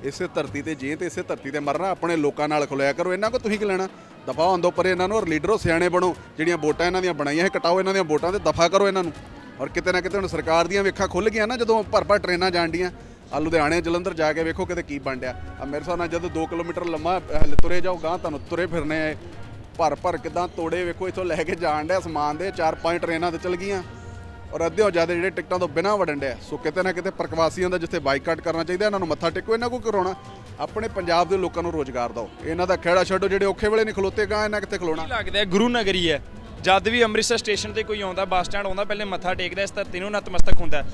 ਇਸੇ ਧਰਤੀ ਤੇ ਜੇ ਤੇ ਇਸੇ ਧਰਤੀ ਤੇ ਮਰਨਾ, ਆਪਣੇ ਲੋਕਾਂ ਨਾਲ ਖਲੋਇਆ ਕਰੋ। ਇਹਨਾਂ ਕੋ ਤੁਸੀਂ ਕੀ ਲੈਣਾ? ਦਫਾ ਹੋਣ ਦੋ ਪਰੇ ਇਹਨਾਂ ਨੂੰ ਔਰ ਲੀਡਰੋ ਸਿਆਣੇ ਬਣੋ। ਜਿਹੜੀਆਂ ਵੋਟਾਂ ਇਹਨਾਂ ਦੀਆਂ ਬਣਾਈਆਂ ਇਹ ਕਟਾਓ ਇਹਨਾਂ ਦੀਆਂ ਵੋਟਾਂ ਤੇ ਦਫਾ ਕਰੋ ਇਹਨਾਂ ਨੂੰ। ਔਰ ਕਿਤੇ ਨਾ ਕਿਤੇ ਹੁਣ ਸਰਕਾਰ ਦੀਆਂ ਵੇਖਾਂ ਖੁੱਲ ਗਈਆਂ ਨਾ, ਜਦੋਂ ਭਰ ਭਰ ਟ੍ਰੇਨਾਂ ਜਾਣਡੀਆਂ ਆ ਲੁਧਿਆਣੇ, ਜਲੰਧਰ ਜਾ ਕੇ ਵੇਖੋ ਕਿਤੇ ਕੀ ਬਣ ਡਿਆ ਆ ਮੇਰੇ ਹਿਸਾਬ ਨਾਲ ਜਦੋਂ 2 ਕਿਲੋਮੀਟਰ ਲੰਮਾ ਹਲੇ ਤੁਰੇ ਜਾਓ ਗਾਂ ਤੁਹਾਨੂੰ ਤੁਰੇ ਫਿਰਨੇ ਆ ਭਰ ਭਰ ਕਿਦਾਂ ਤੋੜੇ ਵੇਖੋ, ਇਥੋਂ ਲੈ ਕੇ ਜਾਣ ਡਿਆ ਸਮਾਨ ਦੇ, ਚਾਰ ਪੰਜ ਟ੍ਰੇਨਾਂ ਤੇ ਚਲ ਗਈਆਂ। ਔਰ ਅੱਧੇ ਹੋ ਜ਼ਿਆਦਾ ਜਿਹੜੇ ਟਿਕਟਾਂ ਤੋਂ ਬਿਨਾਂ ਵੜਨ ਡਿਆ। ਸੋ ਕਿਤੇ ਨਾ ਕਿਤੇ ਪ੍ਰਕਵਾਸੀਆਂ ਦਾ ਜਿੱਥੇ ਬਾਈਕਾਟ ਕਰਨਾ ਚਾਹੀਦਾ, ਇਹਨਾਂ ਨੂੰ ਮੱਥਾ ਟੇਕੋ, ਇਹਨਾਂ ਕੋ ਕਰਾਉਣਾ ਆਪਣੇ ਪੰਜਾਬ ਦੇ ਲੋਕਾਂ ਨੂੰ ਰੋਜ਼ਗਾਰ ਦਿਓ। ਇਹਨਾਂ ਦਾ ਖਹਿੜਾ ਛੱਡੋ, ਜਿਹੜੇ ਔਖੇ ਵੇਲੇ ਨਹੀਂ ਖਲੋਤੇ ਗਾਂ ਇਹਨਾਂ ਕਿੱਥੇ ਖਲੋਣਾ? ਲੱਗਦਾ ਗੁਰੂ ਨਗਰੀ ਹੈ। ਜਦ ਵੀ ਅੰਮ੍ਰਿਤਸਰ ਸਟੇਸ਼ਨ ਤੇ ਕੋਈ ਆਉਂਦਾ, ਬੱਸ ਸਟੈਂਡ ਆਉਂਦਾ, ਪਹਿਲੇ ਮੱਥਾ ਟੇਕਦਾ, ਇਸ ਧਰਤੀ ਨੂੰ ਨਤਮਸਤਕ ਹੁੰਦਾ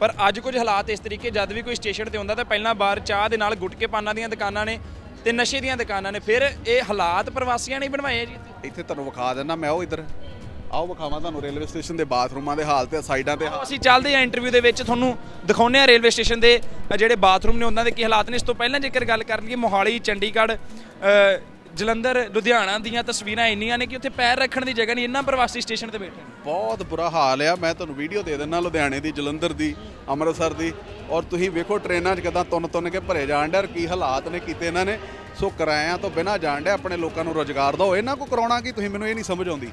ਪਰ ਅੱਜ ਕੁਝ ਹਾਲਾਤ ਇਸ ਤਰੀਕੇ, ਜਦ ਵੀ ਕੋਈ ਸਟੇਸ਼ਨ ਤੇ ਆਉਂਦਾ, ਤਾਂ ਪਹਿਲਾਂ ਬਾਹਰ ਚਾਹ ਦੇ ਨਾਲ ਗੁਟਕੇ, ਪਾਨਾਂ ਦੀਆਂ ਦੁਕਾਨਾਂ ਨੇ ਤੇ ਨਸ਼ੇ ਦੀਆਂ ਦੁਕਾਨਾਂ ਨੇ ਫਿਰ ਇਹ ਹਾਲਾਤ ਪ੍ਰਵਾਸੀਆਂ ਨੇ ਹੀ ਬਣਵਾਏ ਆ ਜੀ ਇੱਥੇ। ਇੱਥੇ ਤੁਹਾਨੂੰ ਵਿਖਾ ਦਿੰਦਾ ਮੈਂ ਉਹ ਇੱਧਰ ਆਓ ਵਿਖਾਵਾਂ ਤੁਹਾਨੂੰ ਰੇਲਵੇ ਸਟੇਸ਼ਨ ਦੇ ਬਾਥਰੂਮਾਂ ਦੇ ਹਾਲ ਤੇ ਸਾਈਡਾਂ ਤੇ ਹਾਲ। ਅਸੀਂ ਚੱਲਦੇ ਆ ਇੰਟਰਵਿਊ ਦੇ ਵਿੱਚ ਤੁਹਾਨੂੰ ਦਿਖਾਉਂਦੇ ਆ ਰੇਲਵੇ ਸਟੇਸ਼ਨ ਦੇ ਅ, ਜਿਹੜੇ ਬਾਥਰੂਮ ਨੇ ਉਹਨਾਂ ਦੇ ਕੀ ਹਾਲਾਤ ਨੇ ਇਸ ਤੋਂ ਪਹਿਲਾਂ ਜੇਕਰ ਗੱਲ ਕਰ ਲਈਏ ਮੋਹਾਲੀ ਚੰਡੀਗੜ੍ਹ ਅ, ਜਲੰਧਰ, ਲੁਧਿਆਣਾ ਦੀਆਂ ਤਸਵੀਰਾਂ ਇੰਨੀਆਂ ਨੇ ਕਿ ਉੱਥੇ ਪੈਰ ਰੱਖਣ ਦੀ ਜਗ੍ਹਾ ਨਹੀਂ, ਇੰਨਾ ਪ੍ਰਵਾਸੀ ਸਟੇਸ਼ਨ ਤੇ ਬੈਠੇ ਨੇ। ਬਹੁਤ ਬੁਰਾ ਹਾਲ ਆ। ਮੈਂ ਤੁਹਾਨੂੰ ਵੀਡੀਓ ਦੇ ਦਿੰਦਾ ਲੁਧਿਆਣੇ ਦੀ, ਜਲੰਧਰ ਦੀ, ਅੰਮ੍ਰਿਤਸਰ ਦੀ। ਔਰ ਤੁਸੀਂ ਵੇਖੋ ਟ੍ਰੇਨਾਂ 'ਚ ਕਿਦਾਂ ਤੁੰਨ ਤੁੰਨ ਕੇ ਭਰੇ ਜਾਣ ਡਿਆ ਔਰ ਕੀ ਹਾਲਾਤ ਨੇ, ਕੀਤੇ ਇਹਨਾਂ ਨੇ। ਸੋ ਕਿਰਾਇਆਂ ਤੋਂ ਬਿਨਾਂ ਜਾਣ ਡਿਆ, ਆਪਣੇ ਲੋਕਾਂ ਨੂੰ ਰੋਜ਼ਗਾਰ ਦਿਓ। ਇਹਨਾਂ ਕੋ ਕਰਾਉਣਾ ਕੀ? ਤੁਸੀਂ ਮੈਨੂੰ ਇਹ ਨਹੀਂ ਸਮਝ ਆਉਂਦੀ।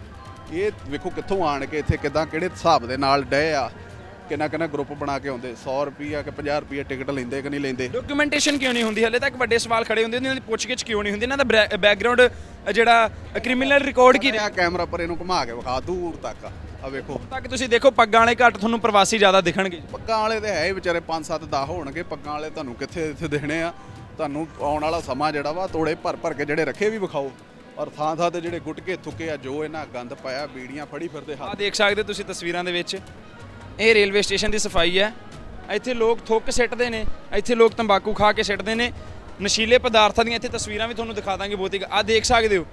ਇਹ ਵੇਖੋ ਕਿੱਥੋਂ ਆਣ ਕੇ ਇੱਥੇ ਕਿਦਾਂ, ਕਿਹੜੇ ਹਿਸਾਬ ਦੇ ਨਾਲ ਡਏ ਆ। ਕਿੰਨਾ ਕਿੰਨਾ ਗਰੁੱਪ ਬਣਾ ਕੇ ਆਉਂਦੇ? 100 ਰੁਪਈਆ ਕਿ 50 ਰੁਪਈਆ ਟਿਕਟ ਲੈਂਦੇ ਕਿ ਨਹੀਂ ਲੈਂਦੇ? ਡਾਕੂਮੈਂਟੇਸ਼ਨ ਕਿਉਂ ਨਹੀਂ ਹੁੰਦੀ? ਹਲੇ ਤੱਕ ਵੱਡੇ ਸਵਾਲ ਖੜੇ ਹੁੰਦੇ ਇਹਨਾਂ ਦੀ ਪੁੱਛਗਿੱਛ ਕਿਉਂ ਨਹੀਂ ਹੁੰਦੀ? ਇਹਨਾਂ ਦਾ ਬੈਕਗ੍ਰਾਉਂਡ ਜਿਹੜਾ ਕ੍ਰਿਮੀਨਲ ਰਿਕਾਰਡ ਕੀ ਆ ਕੈਮਰਾ ਪਰ ਇਹਨੂੰ ਘੁਮਾ ਕੇ ਵਿਖਾ ਦੂਰ ਤੱਕ। ਆ ਵੇਖੋ। ਤੱਕ ਤੁਸੀਂ ਦੇਖੋ ਪੱਗਾਂ ਵਾਲੇ ਘੱਟ ਤੁਹਾਨੂੰ ਪ੍ਰਵਾਸੀ ਜ਼ਿਆਦਾ ਦਿਖਣਗੇ। ਪੱਗਾਂ ਵਾਲੇ ਤੇ ਹੈ ਹੀ ਵਿਚਾਰੇ 5-7 10 ਹੋਣਗੇ ਪੱਗਾਂ ਵਾਲੇ ਤੁਹਾਨੂੰ ਕਿੱਥੇ ਇੱਥੇ ਦਿਖਣੇ ਆ? ਤੁਹਾਨੂੰ ਆਉਣ ਵਾਲਾ ਸਮਾਂ ਜਿਹੜਾ ਵਾ ਤੋੜੇ ਭਰ ਭਰ ਕੇ ਜਿਹੜੇ ਰੱਖੇ ਵੀ ਵਿਖਾਓ। ਔਰ ਥਾਂ ਥਾਂ ਤੇ ਜਿਹੜੇ ਗੁਟਕੇ ਥੁੱਕੇ ਆ ਜੋ ਇਹਨਾਂ ਗੰਦ ਪਾਇਆ ਬੀੜੀਆਂ ਫੜੀ ਫਿਰਦੇ ਆ ਹੱਥ ਦੇਖ ਸਕਦੇ ਹੋ ਤੁਸੀਂ ਤਸਵੀਰਾਂ ਦੇ ਵਿੱਚ। ਇਹ ਰੇਲਵੇ ਸਟੇਸ਼ਨ ਦੀ ਸਫ਼ਾਈ ਹੈ। ਇੱਥੇ ਲੋਕ ਥੁੱਕ ਸਿੱਟਦੇ ਨੇ। ਇੱਥੇ ਲੋਕ ਤੰਬਾਕੂ ਖਾ ਕੇ ਸਿੱਟਦੇ ਨੇ। ਨਸ਼ੀਲੇ ਪਦਾਰਥਾਂ ਦੀਆਂ ਇੱਥੇ ਤਸਵੀਰਾਂ ਵੀ ਤੁਹਾਨੂੰ ਦਿਖਾ ਦਾਂਗੇ ਬਹੁਤੀ। ਆ ਦੇਖ ਸਕਦੇ ਹੋ।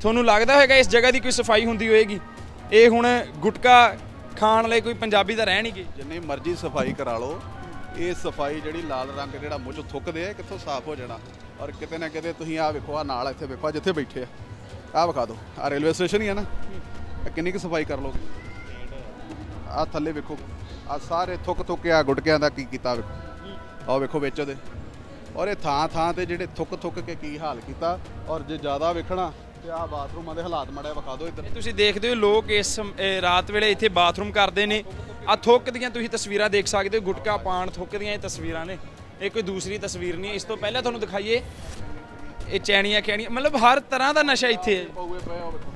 ਤੁਹਾਨੂੰ ਲੱਗਦਾ ਹੋਏਗਾ ਇਸ ਜਗ੍ਹਾ ਦੀ ਕੋਈ ਸਫ਼ਾਈ ਹੁੰਦੀ ਹੋਏਗੀ। ਇਹ ਹੁਣ ਗੁਟਕਾ ਖਾਣ ਲਈ ਕੋਈ ਪੰਜਾਬੀ ਦਾ ਰਹਿ ਨਹੀਂ ਗਈ ਜਿੰਨੀ ਮਰਜ਼ੀ ਸਫ਼ਾਈ ਕਰਾ ਲਓ। ਇਹ ਸਫ਼ਾਈ ਜਿਹੜੀ ਲਾਲ ਰੰਗ ਜਿਹੜਾ ਮੂੰਹ ਥੁੱਕਦੇ ਆ ਕਿੱਥੋਂ ਸਾਫ਼ ਹੋ ਜਾਣਾ? ਔਰ ਕਿਤੇ ਨਾ ਕਿਤੇ ਤੁਸੀਂ ਆ ਵੇਖੋ ਆ ਨਾਲ ਇੱਥੇ ਵੇਖੋ, ਆਹ ਜਿੱਥੇ ਬੈਠੇ ਆ। ਆਹ ਵਿਖਾ ਦਿਓ। ਆ ਰੇਲਵੇ ਸਟੇਸ਼ਨ ਹੀ ਆ ਨਾ। ਕਿੰਨੀ ਕੁ ਸਫ਼ਾਈ ਕਰ ਲੋਗੇ ਆ ਥੱਲੇ ਵੇਖੋ ਆ ਸਾਰੇ ਥੁੱਕ ਥੁੱਕ ਆ ਗੁਟਕਿਆਂ ਦਾ ਕੀ ਕੀਤਾ ਵੇਖੋ ਆਹ ਵੇਖੋ ਵਿੱਚ ਉਹਦੇ ਔਰ ਇਹ ਥਾਂ ਥਾਂ ਤੇ ਜਿਹੜੇ ਥੁੱਕ ਥੁੱਕ ਕੇ ਕੀ ਹਾਲ ਕੀਤਾ ਔਰ ਜੇ ਜ਼ਿਆਦਾ ਵੇਖਣਾ ਤੇ ਆ ਬਾਥਰੂਮਾਂ ਦੇ ਹਾਲਾਤ ਮੜਿਆ ਵਿਖਾ ਦਿਓ ਇੱਧਰ। ਤੁਸੀਂ ਦੇਖਦੇ ਹੋ ਲੋਕ ਇਸ ਇਹ ਰਾਤ ਵੇਲੇ ਇੱਥੇ ਬਾਥਰੂਮ ਕਰਦੇ ਨੇ। ਆ ਥੁੱਕ ਦੀਆਂ ਤੁਸੀਂ ਤਸਵੀਰਾਂ ਦੇਖ ਸਕਦੇ ਹੋ ਗੁਟਕਾ ਪਾਣ ਥੁੱਕ ਦੀਆਂ ਇਹ ਤਸਵੀਰਾਂ ਨੇ। ਇਹ ਕੋਈ ਦੂਸਰੀ ਤਸਵੀਰ ਨਹੀਂ ਹੈ। ਇਸ ਤੋਂ ਪਹਿਲਾਂ ਤੁਹਾਨੂੰ ਦਿਖਾਈਏ ਇਹ ਚੈਣੀਆਂ ਕੈਣੀਆਂ ਮਤਲਬ ਹਰ ਤਰ੍ਹਾਂ ਦਾ ਨਸ਼ਾ ਇੱਥੇ ਹੈ। ਪਊਏ ਪਏ ਆ ਵੇਖੋ।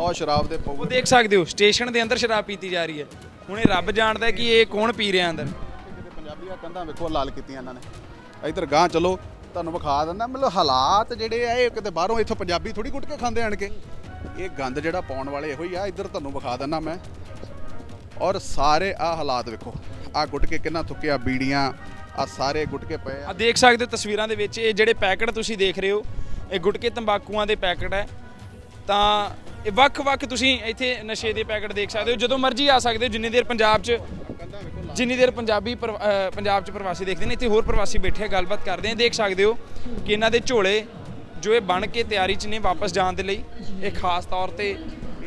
ਆਹ ਸ਼ਰਾਬ ਦੇ ਉਹ ਦੇਖ ਸਕਦੇ ਹੋ ਸਟੇਸ਼ਨ ਦੇ ਅੰਦਰ ਸ਼ਰਾਬ ਪੀਤੀ ਜਾ ਰਹੀ ਹੈ। ਹੁਣ ਇਹ ਰੱਬ ਜਾਣਦਾ ਹੈ ਕਿ ਇਹ ਕੌਣ ਪੀ ਰਿਹਾ ਅੰਦਰ। ਕਿਤੇ ਪੰਜਾਬੀ ਆ ਕੰਧਾਂ ਵੇਖੋ ਲਾਲ ਕੀਤੀਆਂ ਇਹਨਾਂ ਨੇ। ਇੱਧਰ ਗਾਂ ਚਲੋ ਤੁਹਾਨੂੰ ਵਿਖਾ ਦਿੰਦਾ ਮਤਲਬ ਹਾਲਾਤ ਜਿਹੜੇ ਆ ਇਹ ਕਿਤੇ ਬਾਹਰੋਂ ਇੱਥੋਂ ਪੰਜਾਬੀ ਥੋੜੀ ਗੁੱਟ ਕੇ ਖਾਂਦੇ ਆਣ ਕੇ। ਇਹ ਗੰਦ ਜਿਹੜਾ ਪਾਉਣ ਵਾਲੇ ਇਹੋ ਹੀ ਆ ਇੱਧਰ ਤੁਹਾਨੂੰ ਵਿਖਾ ਦਿੰਦਾ ਮੈਂ। ਔਰ ਸਾਰੇ ਆ ਹਾਲਾਤ ਵੇਖੋ ਆ ਗੁੱਟ ਕੇ ਕਿੰਨਾ ਥੁੱਕਿਆ ਬੀੜੀਆਂ ਆ ਸਾਰੇ ਗੁੱਟ ਕੇ ਪਏ ਆ। ਆ ਦੇਖ ਸਕਦੇ ਹੋ ਤਸਵੀਰਾਂ ਦੇ ਵਿੱਚ ਇਹ ਜਿਹੜੇ ਪੈਕਟ ਤੁਸੀਂ ਦੇਖ ਰਹੇ ਹੋ ਇਹ ਗੁਟਕੇ ਤੰਬਾਕੂਆਂ ਦੇ ਪੈਕਟ ਹੈ। ਤਾਂ ਇਹ ਵੱਖ-ਵੱਖ ਤੁਸੀਂ ਇੱਥੇ ਨਸ਼ੇ ਦੇ ਪੈਕਟ ਦੇਖ ਸਕਦੇ ਹੋ ਜਦੋਂ ਮਰਜ਼ੀ ਆ ਸਕਦੇ ਹੋ ਜਿੰਨੀ ਦੇਰ ਪੰਜਾਬ 'ਚ ਜਿੰਨੀ ਦੇਰ ਪੰਜਾਬੀ ਪਰ- ਅ, ਪੰਜਾਬ 'ਚ ਪ੍ਰਵਾਸੀ ਦੇਖਦੇ ਨੇ ਇੱਥੇ ਹੋਰ ਪ੍ਰਵਾਸੀ ਬੈਠੇ ਆ ਗੱਲਬਾਤ ਕਰਦੇ ਆ ਦੇਖ ਸਕਦੇ ਹੋ ਕਿ ਇਹਨਾਂ ਦੇ ਝੋਲੇ ਜੋ ਇਹ ਬਣ ਕੇ ਤਿਆਰੀ 'ਚ ਨੇ ਵਾਪਸ ਜਾਣ ਦੇ ਲਈ ਇਹ ਖਾਸ ਤੌਰ ਤੇ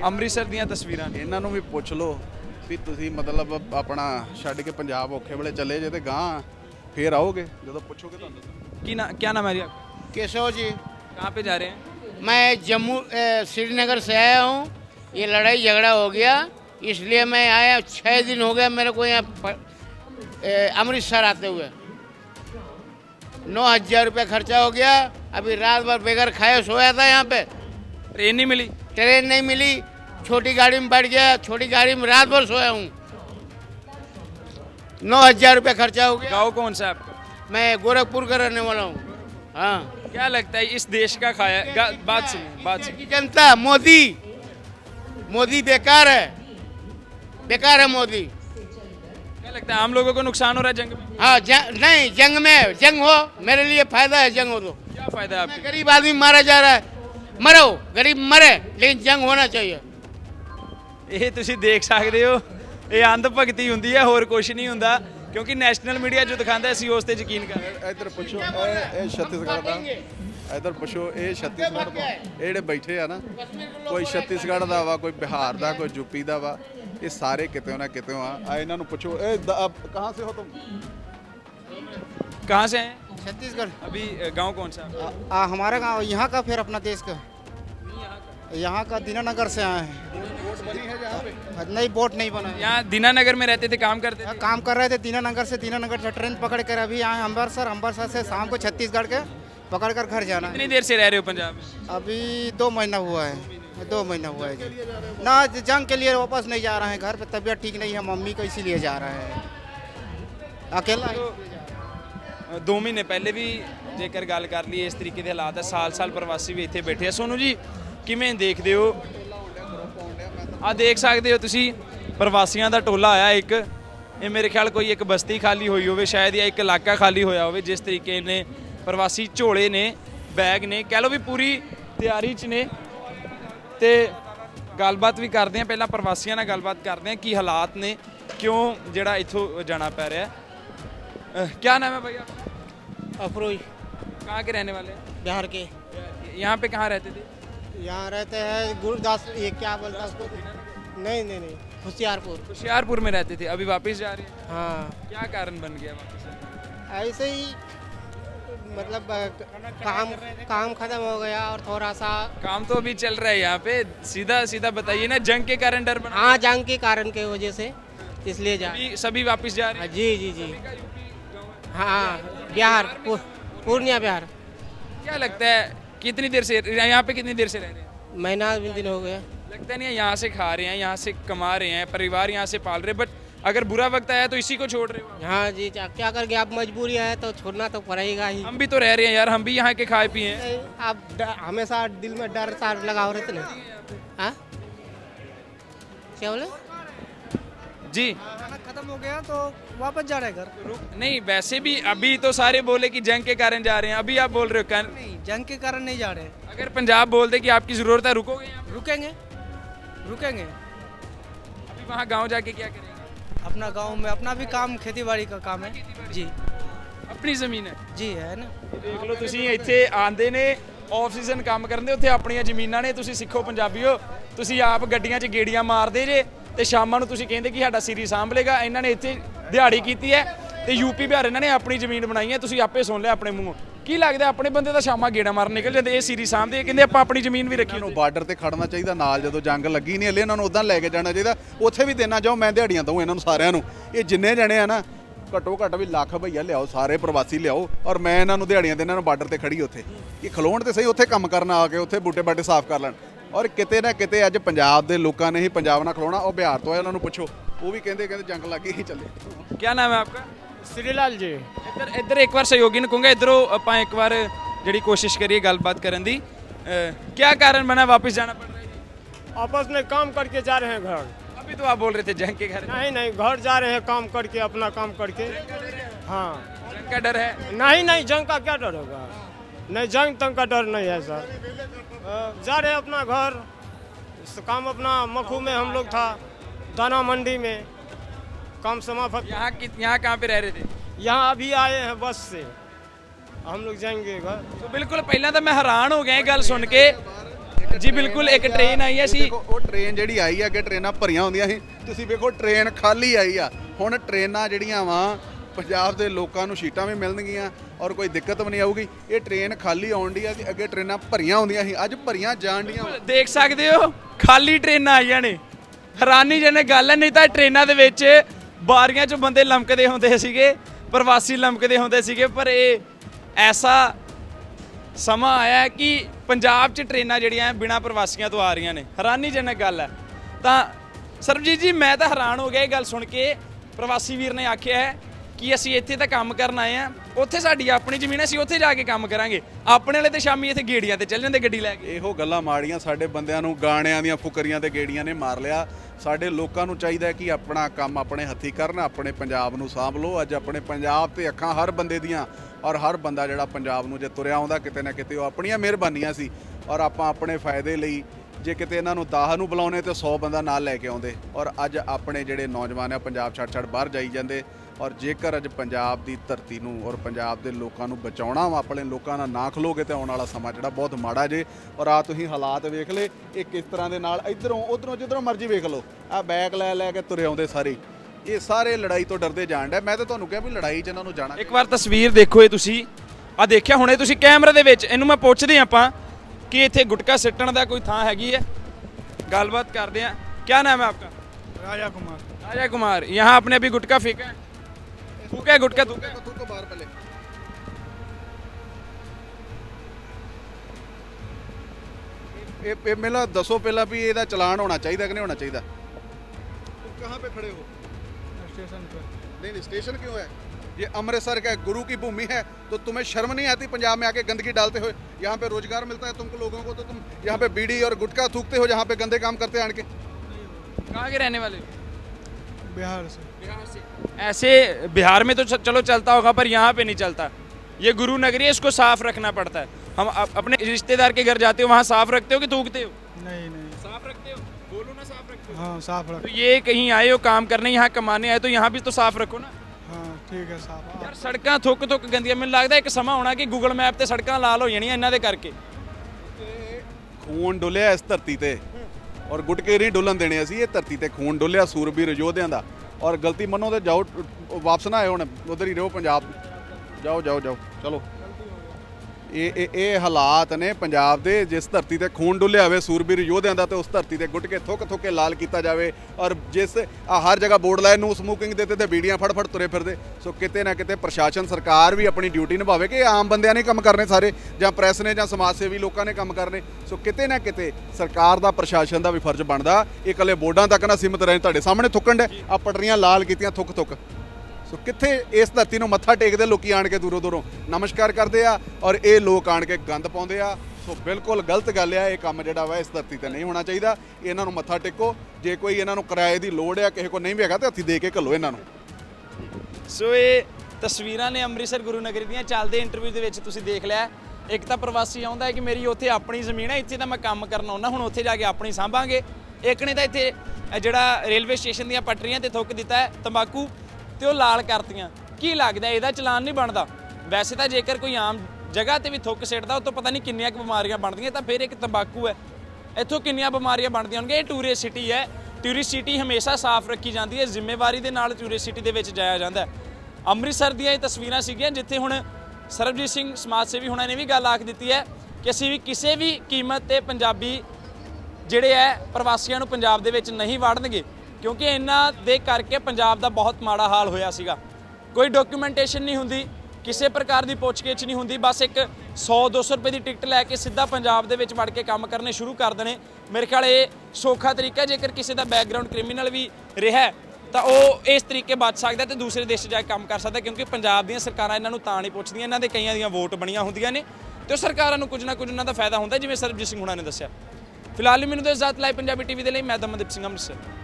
ਅੰਮ੍ਰਿਤਸਰ ਦੀਆਂ ਤਸਵੀਰਾਂ ਨੇ ਇਹਨਾਂ ਨੂੰ ਵੀ ਪੁੱਛ ਲਓ ਵੀ ਤੁਸੀਂ ਮਤਲਬ ਆਪਣਾ ਛੱਡ ਕੇ ਪੰਜਾਬ ਔਖੇ ਵੇਲੇ ਚੱਲੇ ਜੇ ਤੇ ਗਾਂ ਫੇਰ ਆਓਗੇ ਜਦੋਂ ਪੁੱਛੋਗੇ ਤੁਹਾਨੂੰ ਦੱਸਾਂਗੇ। ਕੀ ਨਾ ਕੀ ਨਾਮ ਹੈ ਜੀ ਆਪਕਾ केशव जी कहाँ पे जा रहे हैं मैं जम्मू श्रीनगर से आया हूँ। ये लड़ाई झगड़ा हो गया। इसलिए मैं आया छः दिन हो गया मेरे को यहाँ अमृतसर आते हुए। नौ हज़ार रुपये खर्चा हो गया। अभी रात भर बेगर खाए सोया था यहाँ पे। ट्रेन नहीं मिली? ट्रेन नहीं मिली। छोटी गाड़ी में बैठ गया। छोटी गाड़ी में रात भर सोया हूँ। नौ हज़ार रुपये खर्चा हो गया। गाँव कौन सा आपका? मैं गोरखपुर का रहने वाला हूँ। हाँ। क्या लगता है इस देश का खाया गा- बात सुनिए बात सुनिए की जनता मोदी मोदी बेकार है बेकार है मोदी क्या लगता है आम लोगों को नुकसान हो रहा है जंग में हाँ जंग नहीं जंग में जंग हो मेरे लिए फायदा है जंग हो तो क्या फायदा है मैं आपके गरीब आदमी मारा जा रहा है मरो गरीब मरे लेकिन जंग होना चाहिए ਇਹ ਤੁਸੀਂ ਦੇਖ ਸਕਦੇ ਹੋ ਇਹ ਅੰਧ ਭਗਤੀ ਹੁੰਦੀ ਹੈ ਹੋਰ ਕੁਝ ਨਹੀਂ ਹੁੰਦਾ ਕਿਉਂਕਿ ਨੈਸ਼ਨਲ ਮੀਡੀਆ ਜੋ ਦਿਖਾਉਂਦਾ ਅਸੀਂ ਉਸ ਤੇ ਯਕੀਨ ਕਰ ਰਹੇ ਹਾਂ। ਇੱਧਰ ਪੁੱਛੋ ਇਹ ਇਹ ਛੱਤੀਸਗੜ੍ਹ ਦਾ ਇੱਧਰ ਪੁੱਛੋ ਇਹ ਛੱਤੀਸਗੜ੍ਹ ਦਾ ਇਹ ਜਿਹੜੇ ਬੈਠੇ ਆ ਨਾ ਕੋਈ ਛੱਤੀਸਗੜ੍ਹ ਦਾ ਵਾ ਕੋਈ ਬਿਹਾਰ ਦਾ ਕੋਈ ਯੂਪੀ ਦਾ ਵਾ ਇਹ ਸਾਰੇ ਕਿਤੇ ਨਾ ਕਿਤੇ ਆ ਆ ਇਹਨਾਂ ਨੂੰ ਪੁੱਛੋ ਇਹ ਦ- ਅਬ ਕਹਾਂ ਸੇ ਹੋ ਤੁਮ कहाँ से हैं छत्तीसगढ़ अभी अ, गांव कौन सा आ, आ, हमारा गांव यहाँ का फिर अपना देश का यहाँ का दीनानगर से आए हैं नहीं बोट नहीं बना है। यहाँ दीनानगर में रहते थे काम करते यहाँ थे काम कर रहे थे दीनानगर से दीनानगर से ट्रेन पकड़ कर अभी आए अम्बरसर अम्बरसर से शाम को छत्तीसगढ़ के पकड़ कर घर जाना है कितनी देर से रह रहे हो पंजाब में अभी दो महीना हुआ है दो महीना हुआ है जी ना जंग के लिए वापस नहीं जा रहे हैं घर पे तबीयत ठीक नहीं है मम्मी को इसीलिए जा रहे हैं अकेला ही ਅ, ਦੋ ਮਹੀਨੇ ਪਹਿਲੇ ਵੀ ਜੇਕਰ ਗੱਲ ਕਰ ਲਈਏ ਇਸ ਤਰੀਕੇ ਦੇ ਹਾਲਾਤ ਹੈ ਸਾਲ-ਸਾਲ ਪ੍ਰਵਾਸੀ ਵੀ ਇੱਥੇ ਬੈਠੇ ਆ ਸੋਨੂ ਜੀ ਕਿਵੇਂ ਦੇਖਦੇ ਹੋ ਆ ਦੇਖ ਸਕਦੇ ਹੋ ਤੁਸੀਂ ਪ੍ਰਵਾਸੀਆਂ ਦਾ ਟੋਲਾ ਆਇਆ ਇੱਕ ਇਹ ਮੇਰੇ ਖਿਆਲ ਕੋਈ ਇੱਕ ਬਸਤੀ ਖਾਲੀ ਹੋਈ ਹੋਵੇ ਸ਼ਾਇਦ ਜਾਂ ਇੱਕ ਇਲਾਕਾ ਖਾਲੀ ਹੋਇਆ ਹੋਵੇ ਜਿਸ ਤਰੀਕੇ ਨੇ ਪ੍ਰਵਾਸੀ ਝੋਲੇ ਨੇ ਬੈਗ ਨੇ ਕਹਿ ਲਓ ਵੀ ਪੂਰੀ ਤਿਆਰੀ 'ਚ ਨੇ ਤੇ ਗੱਲਬਾਤ ਵੀ ਕਰਦੇ ਆ ਪਹਿਲਾਂ ਪ੍ਰਵਾਸੀਆਂ ਨਾਲ ਗੱਲਬਾਤ ਕਰਦੇ ਆ ਕੀ ਹਾਲਾਤ ਨੇ ਕਿਉਂ ਜਿਹੜਾ ਇੱਥੋਂ ਜਾਣਾ ਪੈ ਰਿਹਾ ਹੈ अ, क्या नाम है भैया अफरोज कहाँ के रहने वाले हैं बिहार के यहाँ पे कहाँ रहते थे यहाँ रहते हैं गुरुदास ये क्या बोलता है उसको? नहीं नहीं नहीं होशियारपुर। होशियारपुर में रहते थे अभी वापस जा रहे हैं? हाँ। क्या कारण बन गया वापस आने का? ऐसे ही मतलब काम काम खत्म हो गया और थोड़ा सा काम तो अभी चल रहा है यहाँ पे। सीधा सीधा बताइए ना जंग के कारण डर बना हाँ जंग के कारण के वजह से इसलिए जा सभी वापस जा रहे हाँ, हैं जी जी जी। हाँ। बिहार पूर्णिया बिहार। क्या लगता है कितनी देर से यहाँ पे कितनी देर से रह रहे हैं? महीना दिन हो गया। लगता नहीं है यहाँ से खा रहे हैं यहाँ से कमा रहे हैं परिवार यहाँ से पाल रहे हैं बट अगर बुरा वक्त आया तो इसी को छोड़ रहे हो हाँ जी क्या क्या करके आप मजबूरी है तो छोड़ना तो पड़ेगा ही। हम भी तो रह रहे हैं यार हम भी यहाँ के खाए पिए हैं। आप हमेशा दिल में डर सा लगा हो रहते ना। हाँ? क्या बोले? जी खाना खत्म हो गया तो वापस जा रहे हैं घर रुक नहीं वैसे भी अभी तो सारे बोले कि जंग के कारण जा रहे हैं अभी आप बोल रहे हो कर नहीं जंग के कारण नहीं जा रहे अगर पंजाब बोल दे कि आपकी जरूरत है रुकोगे यहाँ पे? रुकेंगे रुकेंगे अभी वहाँ गांव जाके क्या करेंगे अपना गांव में अपना भी काम खेती बाड़ी का काम है जी ਆਪਣੀ ਜ਼ਮੀਨ ਹੈ जी है ना ਦੇਖ ਲਓ ਤੁਸੀਂ ਇੱਥੇ ਆਂਦੇ ਨੇ ਆਫ ਸੀਜ਼ਨ ਕੰਮ ਕਰਨ ਦੇ ਉੱਥੇ ਆਪਣੀਆਂ ਜ਼ਮੀਨਾਂ ਨੇ ਤੁਸੀਂ ਸਿੱਖੋ ਪੰਜਾਬੀਓ ਤੁਸੀਂ ਆਪ ਗੱਡੀਆਂ 'ਚ ਗੇੜੀਆਂ ਮਾਰਦੇ ਜੇ ਤੇ ਸ਼ਾਮਾਂ ਨੂੰ ਤੁਸੀਂ ਕਹਿੰਦੇ ਕਿ ਸਾਡਾ ਸੀਰੀ ਸਾਂਭ ਲੇਗਾ ਇਹਨਾਂ ਨੇ ਇੱਥੇ ਦਿਹਾੜੀ ਕੀਤੀ ਹੈ ਤੇ ਯੂਪੀ ਬਿਹਾਰ ਇਹਨਾਂ ਨੇ ਆਪਣੀ ਜ਼ਮੀਨ ਬਣਾਈ ਹੈ ਤੁਸੀਂ ਆਪੇ ਸੁਣ ਲਿਆ ਆਪਣੇ ਮੂੰਹੋਂ। ਕੀ ਲੱਗਦਾ ਆਪਣੇ ਬੰਦੇ ਤਾਂ ਸ਼ਾਮਾਂ ਗੇੜਾ ਮਾਰਨ ਨਿਕਲ ਜਾਂਦੇ ਇਹ ਸੀਰੀ ਸਾਂਭਦੇ ਇਹ ਕਹਿੰਦੇ ਆਪਾਂ ਆਪਣੀ ਜ਼ਮੀਨ ਵੀ ਰੱਖੀ ਨੂੰ ਬਾਰਡਰ ਤੇ ਖੜਨਾ ਚਾਹੀਦਾ ਨਾਲ ਜਦੋਂ ਜੰਗ ਲੱਗੀ ਨਹੀਂ ਹਲੇ ਇਹਨਾਂ ਨੂੰ ਉਦਾਂ ਲੈ ਕੇ ਜਾਣਾ ਚਾਹੀਦਾ ਉੱਥੇ ਵੀ ਦੇਣਾ ਜਾਓ ਮੈਂ ਦਿਹਾੜੀਆਂ ਦਊਂ ਇਹਨਾਂ ਨੂੰ ਸਾਰਿਆਂ ਨੂੰ। ਇਹ ਜਿੰਨੇ ਜਣੇ ਆ ਨਾ ਘੱਟੋ ਘੱਟ ਵੀ ਲੱਖ ਭਈਆ ਲਿਆਓ ਸਾਰੇ ਪ੍ਰਵਾਸੀ ਲਿਆਓ ਔਰ ਮੈਂ ਇਹਨਾਂ ਨੂੰ ਦਿਹਾੜੀਆਂ ਦੇ ਇਹਨਾਂ ਨੂੰ ਬਾਰਡਰ ਤੇ ਖੜੀ ਉੱਥੇ। ਇਹ ਖਲੋਣ ਤੇ ਸਹੀ ਉੱਥੇ ਕੰਮ ਕਰਨ ਆ ਕੇ ਉੱਥੇ ਬੂਟੇ ਬਾਟੇ ਸਾਫ਼ ਕਰ ਲੈਣ। ਔਰ ਕਿਤੇ ਨਾ ਕਿਤੇ ਅੱਜ ਪੰਜਾਬ ਦੇ ਲੋਕਾਂ ਨੇ ਹੀ ਪੰਜਾਬ ਨਾਲ ਖਲੋਣਾ ਉਹ ਬਿਹਾਰ ਤੋਂ ਆਏ ਉਹਨਾਂ ਨੂੰ ਪੁੱਛੋ ਉਹ ਵੀ ਕਹਿੰਦੇ ਕਹਿੰਦੇ ਜੰਗ ਲੱਗੀ ਹੀ ਚੱਲੇ ਕੀ ਨਾਮ ਹੈ ਆਪਕਾ श्रीलाल जी ਇੱਧਰ ਇੱਧਰ ਇੱਕ ਵਾਰ ਸਹਿਯੋਗੀ ਨੂੰ ਕਹੂੰਗਾ ਇੱਧਰੋਂ ਆਪਾਂ ਇੱਕ ਵਾਰ ਜਿਹੜੀ ਕੋਸ਼ਿਸ਼ ਕਰੀਏ ਗੱਲਬਾਤ ਕਰਨ ਦੀ ਕੀ ਕਾਰਨ ਬਣਾ ਵਾਪਸ ਜਾਣਾ ਪੜ रहा है जी? आपस में काम करके जा रहे हैं घर अभी तो आप बोल रहे थे जंग के घर नहीं नहीं घर जा रहे हैं काम करके अपना काम करके हाँ जंग का डर है नहीं नहीं जंग का क्या डर होगा नहीं जंग तंग का डर नहीं है सर अ, जा रहे हैं अपना घर स- काम अपना मखू में हम लोग था दाना मंडी में कम समाप्त यहाँ कि यहाँ कहाँ पे रह रहे थे यहाँ अभी आए हैं बस से हम लोग जाएंगे घर ਸੋ ਬਿਲਕੁਲ ਪਹਿਲਾਂ ਤਾਂ ਮੈਂ ਹੈਰਾਨ ਹੋ ਗਿਆ ਇਹ ਗੱਲ ਸੁਣ ਕੇ ਜੀ ਬਿਲਕੁਲ ਇੱਕ ਟ੍ਰੇਨ ਆਈ ਹੈ ਸੀ ਦੇਖੋ ਉਹ ਟ੍ਰੇਨ ਜਿਹੜੀ ਆਈ ਆ ਅੱਗੇ ਟ੍ਰੇਨਾਂ ਭਰੀਆਂ ਹੁੰਦੀਆਂ ਸੀ ਤੁਸੀਂ ਵੇਖੋ ਟ੍ਰੇਨ ਖਾਲੀ ਆਈ ਆ ਹੁਣ ਟ੍ਰੇਨਾਂ ਜਿਹੜੀਆਂ ਵਾ ਪੰਜਾਬ ਦੇ ਲੋਕਾਂ ਨੂੰ ਸੀਟਾਂ ਵੀ ਮਿਲਣਗੀਆਂ ਔਰ ਕੋਈ ਦਿੱਕਤ ਵੀ ਨਹੀਂ ਆਊਗੀ। ਇਹ ਟ੍ਰੇਨ ਖਾਲੀ ਆਉਣ ਦੀ ਆ ਤੇ ਅੱਗੇ ਟ੍ਰੇਨਾਂ ਭਰੀਆਂ ਹੁੰਦੀਆਂ ਸੀ। ਅੱਜ ਭਰੀਆਂ ਜਾਣ ਡੀਆਂ ਦੇਖ ਸਕਦੇ ਹੋ? ਖਾਲੀ ਟ੍ਰੇਨਾਂ ਆਈਆਂ ਨੇ। ਹੈਰਾਨੀ ਜਨੇ ਗੱਲ ਹੈ, ਨਹੀਂ ਤਾਂ ਟ੍ਰੇਨਾਂ ਦੇ ਵਿੱਚ ਬਾਰੀਆਂ 'ਚ ਬੰਦੇ ਲਮਕਦੇ ਹੁੰਦੇ ਸੀਗੇ, ਪ੍ਰਵਾਸੀ ਲਮਕਦੇ ਹੁੰਦੇ ਸੀਗੇ, ਪਰ ਇਹ ਐਸਾ ਸਮਾਂ ਆਇਆ ਕਿ ਪੰਜਾਬ 'ਚ ਟ੍ਰੇਨਾਂ ਜਿਹੜੀਆਂ ਬਿਨਾ ਪ੍ਰਵਾਸੀਆਂ ਤੋਂ ਆ ਰਹੀਆਂ ਨੇ। ਹੈਰਾਨੀਜਨਕ ਗੱਲ ਹੈ। ਤਾਂ ਸਰਬਜੀਤ ਜੀ, ਮੈਂ ਤਾਂ ਹੈਰਾਨ ਹੋ ਗਿਆ ਇਹ ਗੱਲ ਸੁਣ ਕੇ। ਪ੍ਰਵਾਸੀ ਵੀਰ ਨੇ ਆਖਿਆ ਹੈ ਕਿ ਅਸੀਂ ਇੱਥੇ ਤਾਂ ਕੰਮ ਕਰਨ ਆਏ ਆ ਉੱਥੇ ਸਾਡੀ ਆਪਣੀ ਜ਼ਮੀਨ ਹੈ, ਅਸੀਂ ਉੱਥੇ ਜਾ ਕੇ ਕੰਮ ਕਰਾਂਗੇ। ਆਪਣੇ ਵਾਲੇ ਤੇ ਸ਼ਾਮੀ ਇੱਥੇ ਗੇੜੀਆਂ ਤੇ ਚੱਲ ਜਾਂਦੇ ਗੱਡੀ ਲੈ ਕੇ। ਇਹੋ ਗੱਲਾਂ ਮਾੜੀਆਂ ਸਾਡੇ ਬੰਦਿਆਂ ਨੂੰ, ਗਾਣਿਆਂ ਦੀਆਂ ਫੁਕਰੀਆਂ ਤੇ ਗੇੜੀਆਂ ਨੇ ਮਾਰ ਲਿਆ। ਸਾਡੇ ਲੋਕਾਂ ਨੂੰ ਚਾਹੀਦਾ ਹੈ ਕਿ ਆਪਣਾ ਕੰਮ ਆਪਣੇ ਹੱਥੀ ਕਰਨ, ਆਪਣੇ ਪੰਜਾਬ ਨੂੰ ਸਾਂਭ ਲਓ। ਅੱਜ ਆਪਣੇ ਪੰਜਾਬ ਤੇ ਅੱਖਾਂ ਹਰ ਬੰਦੇ ਦੀਆਂ ਔਰ ਹਰ ਬੰਦਾ ਜਿਹੜਾ ਪੰਜਾਬ ਨੂੰ ਜੇ ਤੁਰਿਆ ਆਉਂਦਾ, ਕਿਤੇ ਨਾ ਕਿਤੇ ਉਹ ਆਪਣੀਆਂ ਮਿਹਰਬਾਨੀਆਂ ਸੀ। ਔਰ ਆਪਾਂ ਆਪਣੇ ਫਾਇਦੇ ਲਈ ਜੇ ਕਿਤੇ ਇਹਨਾਂ ਨੂੰ ਦਾਹ ਨੂੰ ਬੁਲਾਉਣੇ ਤੇ 100 ਬੰਦਾ ਨਾਲ ਲੈ ਕੇ ਆਉਂਦੇ। ਔਰ ਅੱਜ ਆਪਣੇ ਜਿਹੜੇ ਨੌਜਵਾਨ ਆ, ਪੰਜਾਬ ਛੱਡ ਛੱਡ ਬਾਹਰ ਜਾਈ ਜਾਂਦੇ। ਔਰ ਜੇਕਰ ਅੱਜ ਪੰਜਾਬ ਦੀ ਧਰਤੀ ਨੂੰ ਔਰ ਪੰਜਾਬ ਦੇ ਲੋਕਾਂ ਨੂੰ ਬਚਾਉਣਾ ਵਾ ਆਪਣੇ ਲੋਕਾਂ ਨਾਲ ਨਾ ਖਲੋਗੇ ਤੇ ਆਉਣ ਵਾਲਾ ਸਮਾਂ ਜਿਹੜਾ ਬਹੁਤ ਮਾੜਾ ਜੇ ਔਰ ਆ ਤੁਸੀਂ ਹਾਲਾਤ ਵੇਖ ਲਏ ਇਹ ਕਿਸ ਤਰ੍ਹਾਂ ਦੇ ਨਾਲ ਇਧਰੋਂ ਉਧਰੋਂ ਜਿੱਧਰੋਂ ਮਰਜ਼ੀ ਵੇਖ ਲਓ ਆ ਬੈਗ ਲੈ ਲੈ ਕੇ ਤੁਰੇ ਆਉਂਦੇ ਸਾਰੇ ਇਹ ਸਾਰੇ ਲੜਾਈ ਤੋਂ ਡਰਦੇ ਜਾਣ ਡਿਆ ਮੈਂ ਤਾਂ ਤੁਹਾਨੂੰ ਕਿਹਾ ਵੀ ਲੜਾਈ 'ਚ ਇਹਨਾਂ ਨੂੰ ਜਾਣਾ ਇੱਕ ਵਾਰ ਤਸਵੀਰ ਦੇਖੋ ਇਹ ਤੁਸੀਂ ਆ ਦੇਖਿਆ ਹੁਣੇ ਤੁਸੀਂ ਕੈਮਰੇ ਦੇ ਵਿੱਚ ਇਹਨੂੰ ਮੈਂ ਪੁੱਛਦੇ ਹਾਂ ਆਪਾਂ ਕਿ ਇੱਥੇ ਗੁਟਕਾ ਸਿੱਟਣ ਦਾ ਕੋਈ ਥਾਂ ਹੈਗੀ ਹੈ ਗੱਲਬਾਤ ਕਰਦੇ ਹਾਂ ਕੀ ਨਾਮ ਹੈ ਆਪਕਾ राजा कुमार राजा कुमार यहाँ आपने अभी गुटखा फेंका है थूका है गुटखा थूका है? ਤੋਂ ਬਾਹਰ ਪਹਿਲੇ ਇਹ ਇਹ ਮੇਲਾ ਦੱਸੋ ਪਹਿਲਾਂ ਵੀ ਇਹਦਾ ਚਲਾਨ ਹੋਣਾ ਚਾਹੀਦਾ ਕਿ ਨਹੀਂ ਹੋਣਾ ਚਾਹੀਦਾ तुम कहाँ पे खड़े हो स्टेशन पर नहीं नहीं स्टेशन क्यों है ये अमृतसर का गुरु की भूमि है तो तुम्हें शर्म नहीं आती पंजाब में आके गंदगी डालते हुए यहाँ पे रोजगार मिलता है तुमको लोगों को तो तुम यहाँ पे बीड़ी और गुटखा थूकते हो जहाँ पे गंदे काम करते हैं आन के कहाँ के रहने वाले बिहार से बिहार से ऐसे बिहार में तो च- चलो चलता होगा पर यहाँ पे नहीं चलता ये गुरु नगरी है इसको साफ रखना पड़ता है हम अप- अपने रिश्तेदार के घर जाते हो वहाँ साफ रखते हो कि थूकते हो नहीं नहीं साफ रखते हो बोलो ना साफ रखते हो हाँ साफ तो ये कहीं आए हो काम करने यहाँ कमाने आए तो यहाँ भी तो साफ रखो ना हाँ ठीक है साफ ਯਾਰ ਸੜਕਾਂ ਥੁੱਕ ਥੁੱਕ ਗੰਦੀਆਂ ਮੈਨੂੰ ਲੱਗਦਾ ਇੱਕ ਸਮਾਂ ਹੋਣਾ ਕਿ ਗੂਗਲ ਮੈਪ ਤੇ ਸੜਕਾਂ ਲਾਲ ਹੋ ਜਾਣੀਆਂ ਇਹਨਾਂ ਦੇ ਕਰਕੇ ਖੂਨ ਡੁੱਲਿਆ ਇਸ ਧਰਤੀ ਤੇ ਔਰ ਗੁਟਕੇ ਨਹੀਂ ਡੁੱਲਣ ਦੇਣੇ ਅਸੀਂ ਇਹ ਧਰਤੀ ਤੇ ਖੂਨ ਡੁੱਲਿਆ ਸੂਰਬੀਰ ਯੋਧਿਆਂ ਦਾ ਔਰ ਗਲਤੀ ਮੰਨੋ ਤੇ ਜਾਓ, ਵਾਪਸ ਨਾ ਆਇਓ ਹੁਣ, ਉਧਰ ਹੀ ਰਹੋ ਪੰਜਾਬ। ਜਾਓ ਜਾਓ ਜਾਓ, ਚਲੋ। ਇਹ ਇਹ ਇਹ ਹਾਲਾਤ ਨੇ ਪੰਜਾਬ ਦੇ, ਜਿਸ ਧਰਤੀ ਤੇ ਖੂਨ ਡੁੱਲਿਆ ਹੋਵੇ, ਸੂਰਬੀਰ ਯੋਧਿਆਂ ਦਾ ਤੇ ਉਸ ਧਰਤੀ ਤੇ ਗੁੱਟ ਕੇ ਥੁੱਕ ਥੁੱਕ ਕੇ ਲਾਲ ਕੀਤਾ ਜਾਵੇ ਔਰ ਜਿਸ ਆ ਹਰ ਜਗ੍ਹਾ ਬੋਰਡ ਲਾਏ ਨੂੰ ਸਮੋਕਿੰਗ ਦੇ ਤੇ ਤੇ ਬੀੜੀਆਂ ਫੜ ਫੜ ਤੁਰੇ ਫਿਰਦੇ। ਸੋ ਕਿਤੇ ਨਾ ਕਿਤੇ ਪ੍ਰਸ਼ਾਸਨ ਸਰਕਾਰ ਵੀ ਆਪਣੀ ਡਿਊਟੀ ਨਿਭਾਵੇ ਕਿ ਇਹ ਆਮ ਬੰਦਿਆਂ ਨੇ ਕੰਮ ਕਰਨੇ ਸਾਰੇ, ਜਾਂ ਪ੍ਰੈਸ ਨੇ ਜਾਂ ਸਮਾਜ ਸੇਵੀ ਲੋਕਾਂ ਨੇ ਕੰਮ ਕਰਨੇ। ਸੋ ਕਿਤੇ ਨਾ ਕਿਤੇ ਸਰਕਾਰ ਦਾ, ਪ੍ਰਸ਼ਾਸਨ ਦਾ ਵੀ ਫਰਜ਼ ਬਣਦਾ। ਇਹ ਇਕੱਲੇ ਬੋਰਡਾਂ ਤੱਕ ਨਾ ਸੀਮਤ ਰਹੇ, ਤੁਹਾਡੇ ਸਾਹਮਣੇ ਥੁੱਕਣ ਦੇ ਆ ਪਟਰੀਆਂ ਲਾਲ ਕੀਤੀਆਂ ਥੁੱਕ ਥੁੱਕ। ਸੋ ਕਿੱਥੇ ਇਸ ਧਰਤੀ ਨੂੰ ਮੱਥਾ ਟੇਕਦੇ ਲੋਕੀ ਆਣ ਕੇ ਦੂਰੋਂ ਦੂਰੋਂ? ਨਮਸਕਾਰ ਕਰਦੇ ਆ ਔਰ ਇਹ ਲੋਕ ਆਣ ਕੇ ਗੰਦ ਪਾਉਂਦੇ ਆ। ਸੋ ਬਿਲਕੁਲ ਗਲਤ ਗੱਲ ਆ, ਇਹ ਕੰਮ ਜਿਹੜਾ ਵਾ ਇਸ ਧਰਤੀ ਤੇ ਨਹੀਂ ਹੋਣਾ ਚਾਹੀਦਾ। ਇਹਨਾਂ ਨੂੰ ਮੱਥਾ ਟੇਕੋ। ਜੇ ਕੋਈ ਇਹਨਾਂ ਨੂੰ ਕਿਰਾਏ ਦੀ ਲੋੜ ਆ, ਕਿਸੇ ਕੋਲ ਨਹੀਂ ਵੀ ਹੈਗਾ ਤੇ ਹੱਥੀ ਦੇ ਕੇ ਘੱਲੋ ਇਹਨਾਂ ਨੂੰ। ਸੋ ਇਹ ਤਸਵੀਰਾਂ ਨੇ ਅੰਮ੍ਰਿਤਸਰ ਗੁਰੂ ਨਗਰੀ ਦੀਆਂ। ਚੱਲਦੇ ਇੰਟਰਵਿਊ ਦੇ ਵਿੱਚ ਤੁਸੀਂ ਦੇਖ ਲਿਆ। ਇੱਕ ਤਾਂ ਪ੍ਰਵਾਸੀ ਆਉਂਦਾ ਹੈ ਕਿ ਮੇਰੀ ਉੱਥੇ ਆਪਣੀ ਜ਼ਮੀਨ ਹੈ, ਇੱਥੇ ਤਾਂ ਮੈਂ ਕੰਮ ਕਰਨ ਆਉਣਾ ਹੁਣ ਉੱਥੇ ਜਾ ਕੇ ਆਪਣੀ ਸਾਂਭਾਂਗੇ। ਇੱਕ ਨੇ ਤਾਂ ਇੱਥੇ ਜਿਹੜਾ ਰੇਲਵੇ ਸਟੇਸ਼ਨ ਦੀਆਂ ਪਟਰੀਆਂ ਤੇ ਥੁੱਕ ਦਿੱਤਾ ਹੈ ਤੰਬਾਕੂ। ਤੇ ਉਹ ਲਾਲ ਕਰਤੀਆਂ। ਕੀ ਲੱਗਦਾ ਇਹਦਾ ਚਲਾਨ ਨਹੀਂ ਬਣਦਾ? ਵੈਸੇ ਤਾਂ ਜੇਕਰ ਕੋਈ ਆਮ ਜਗ੍ਹਾ ਤੇ ਵੀ ਥੁੱਕ ਸਿੱਟਦਾ, ਉਹ ਤੋਂ ਪਤਾ ਨਹੀਂ ਕਿੰਨੀਆਂ ਕੁ ਬਿਮਾਰੀਆਂ ਬਣਦੀਆਂ, ਤਾਂ ਫਿਰ ਇੱਕ ਤੰਬਾਕੂ ਹੈ। ਇੱਥੋਂ ਕਿੰਨੀਆਂ ਬਿਮਾਰੀਆਂ ਬਣਦੀਆਂ ਹੋਣਗੀਆਂ? ਇਹ ਟੂਰਿਸਟ ਸਿਟੀ ਹੈ। ਟੂਰਿਸਟ ਸਿਟੀ ਹਮੇਸ਼ਾ ਸਾਫ਼ ਰੱਖੀ ਜਾਂਦੀ ਹੈ, ਜ਼ਿੰਮੇਵਾਰੀ ਦੇ ਨਾਲ ਟੂਰਿਸਟ ਸਿਟੀ ਦੇ ਵਿੱਚ ਜਾਇਆ ਜਾਂਦਾ ਅੰਮ੍ਰਿਤਸਰ ਦੀਆਂ ਇਹ ਤਸਵੀਰਾਂ ਸੀਗੀਆਂ, ਜਿੱਥੇ ਹੁਣ ਸਰਬਜੀਤ ਸਿੰਘ ਸਮਾਜ ਸੇਵੀ ਹੁਣਾਂ ਨੇ ਵੀ ਗੱਲ ਆਖ ਦਿੱਤੀ ਹੈ ਕਿ ਅਸੀਂ ਵੀ ਕਿਸੇ ਵੀ ਕੀਮਤ ਤੇ ਪੰਜਾਬੀ ਜਿਹੜੇ ਹੈ, ਪ੍ਰਵਾਸੀਆਂ ਨੂੰ ਪੰਜਾਬ ਦੇ ਵਿੱਚ ਨਹੀਂ ਵੜਨਗੇ। ਕਿਉਂਕਿ ਇਹਨਾਂ ਦੇ ਕਰਕੇ ਪੰਜਾਬ ਦਾ ਬਹੁਤ ਮਾੜਾ ਹਾਲ ਹੋਇਆ ਸੀਗਾ। ਕੋਈ ਡਾਕੂਮੈਂਟੇਸ਼ਨ ਨਹੀਂ ਹੁੰਦੀ, ਕਿਸੇ ਪ੍ਰਕਾਰ ਦੀ ਪੁੱਛਗਿੱਛ ਨਹੀਂ ਹੁੰਦੀ, ਬਸ ਇੱਕ 100 200 ਰੁਪਏ ਦੀ ਟਿਕਟ ਲੈ ਕੇ ਸਿੱਧਾ ਪੰਜਾਬ ਦੇ ਵਿੱਚ ਵੜ ਕੇ ਕੰਮ ਕਰਨੇ ਸ਼ੁਰੂ ਕਰ ਦੇਣੇ। ਮੇਰੇ ਖਿਆਲ ਇਹ ਸੌਖਾ ਤਰੀਕਾ ਜੇਕਰ ਕਿਸੇ ਦਾ ਬੈਕਗ੍ਰਾਉਂਡ ਕ੍ਰਿਮੀਨਲ ਵੀ ਰਿਹਾ ਤਾਂ ਉਹ ਇਸ ਤਰੀਕੇ ਬਚ ਸਕਦਾ ਤੇ ਦੂਸਰੇ ਦੇਸ਼ 'ਚ ਜਾ ਕੇ ਕੰਮ ਕਰ ਸਕਦਾ, ਕਿਉਂਕਿ ਪੰਜਾਬ ਦੀਆਂ ਸਰਕਾਰਾਂ ਇਹਨਾਂ ਨੂੰ ਤਾਂ ਨਹੀਂ ਪੁੱਛਦੀਆਂ, ਇਹਨਾਂ ਦੇ ਕਈਆਂ ਦੀਆਂ ਵੋਟ ਬਣੀਆਂ ਹੁੰਦੀਆਂ ਨੇ ਤੇ ਉਹ ਸਰਕਾਰਾਂ ਨੂੰ ਕੁਝ ਨਾ ਕੁਝ ਉਹਨਾਂ ਦਾ ਫਾਇਦਾ ਹੁੰਦਾ, ਜਿਵੇਂ ਸਰਬਜੀਤ ਸਿੰਘ ਹੁਣਾਂ ਨੇ ਦੱਸਿਆ। ਫਿਲਹਾਲ ਲਈ ਮੈਨੂੰ ਤਾਂ ਇਜਾਜ਼ਤ ਲਾਈਵ ਪੰਜਾਬੀ ਟੀਵੀ ਦੇ ਲਈ, ਮੈਂ ਦਮਨਦੀਪ ਸਿੰਘ ਅੰਮ੍ਰਿਤਸਰ।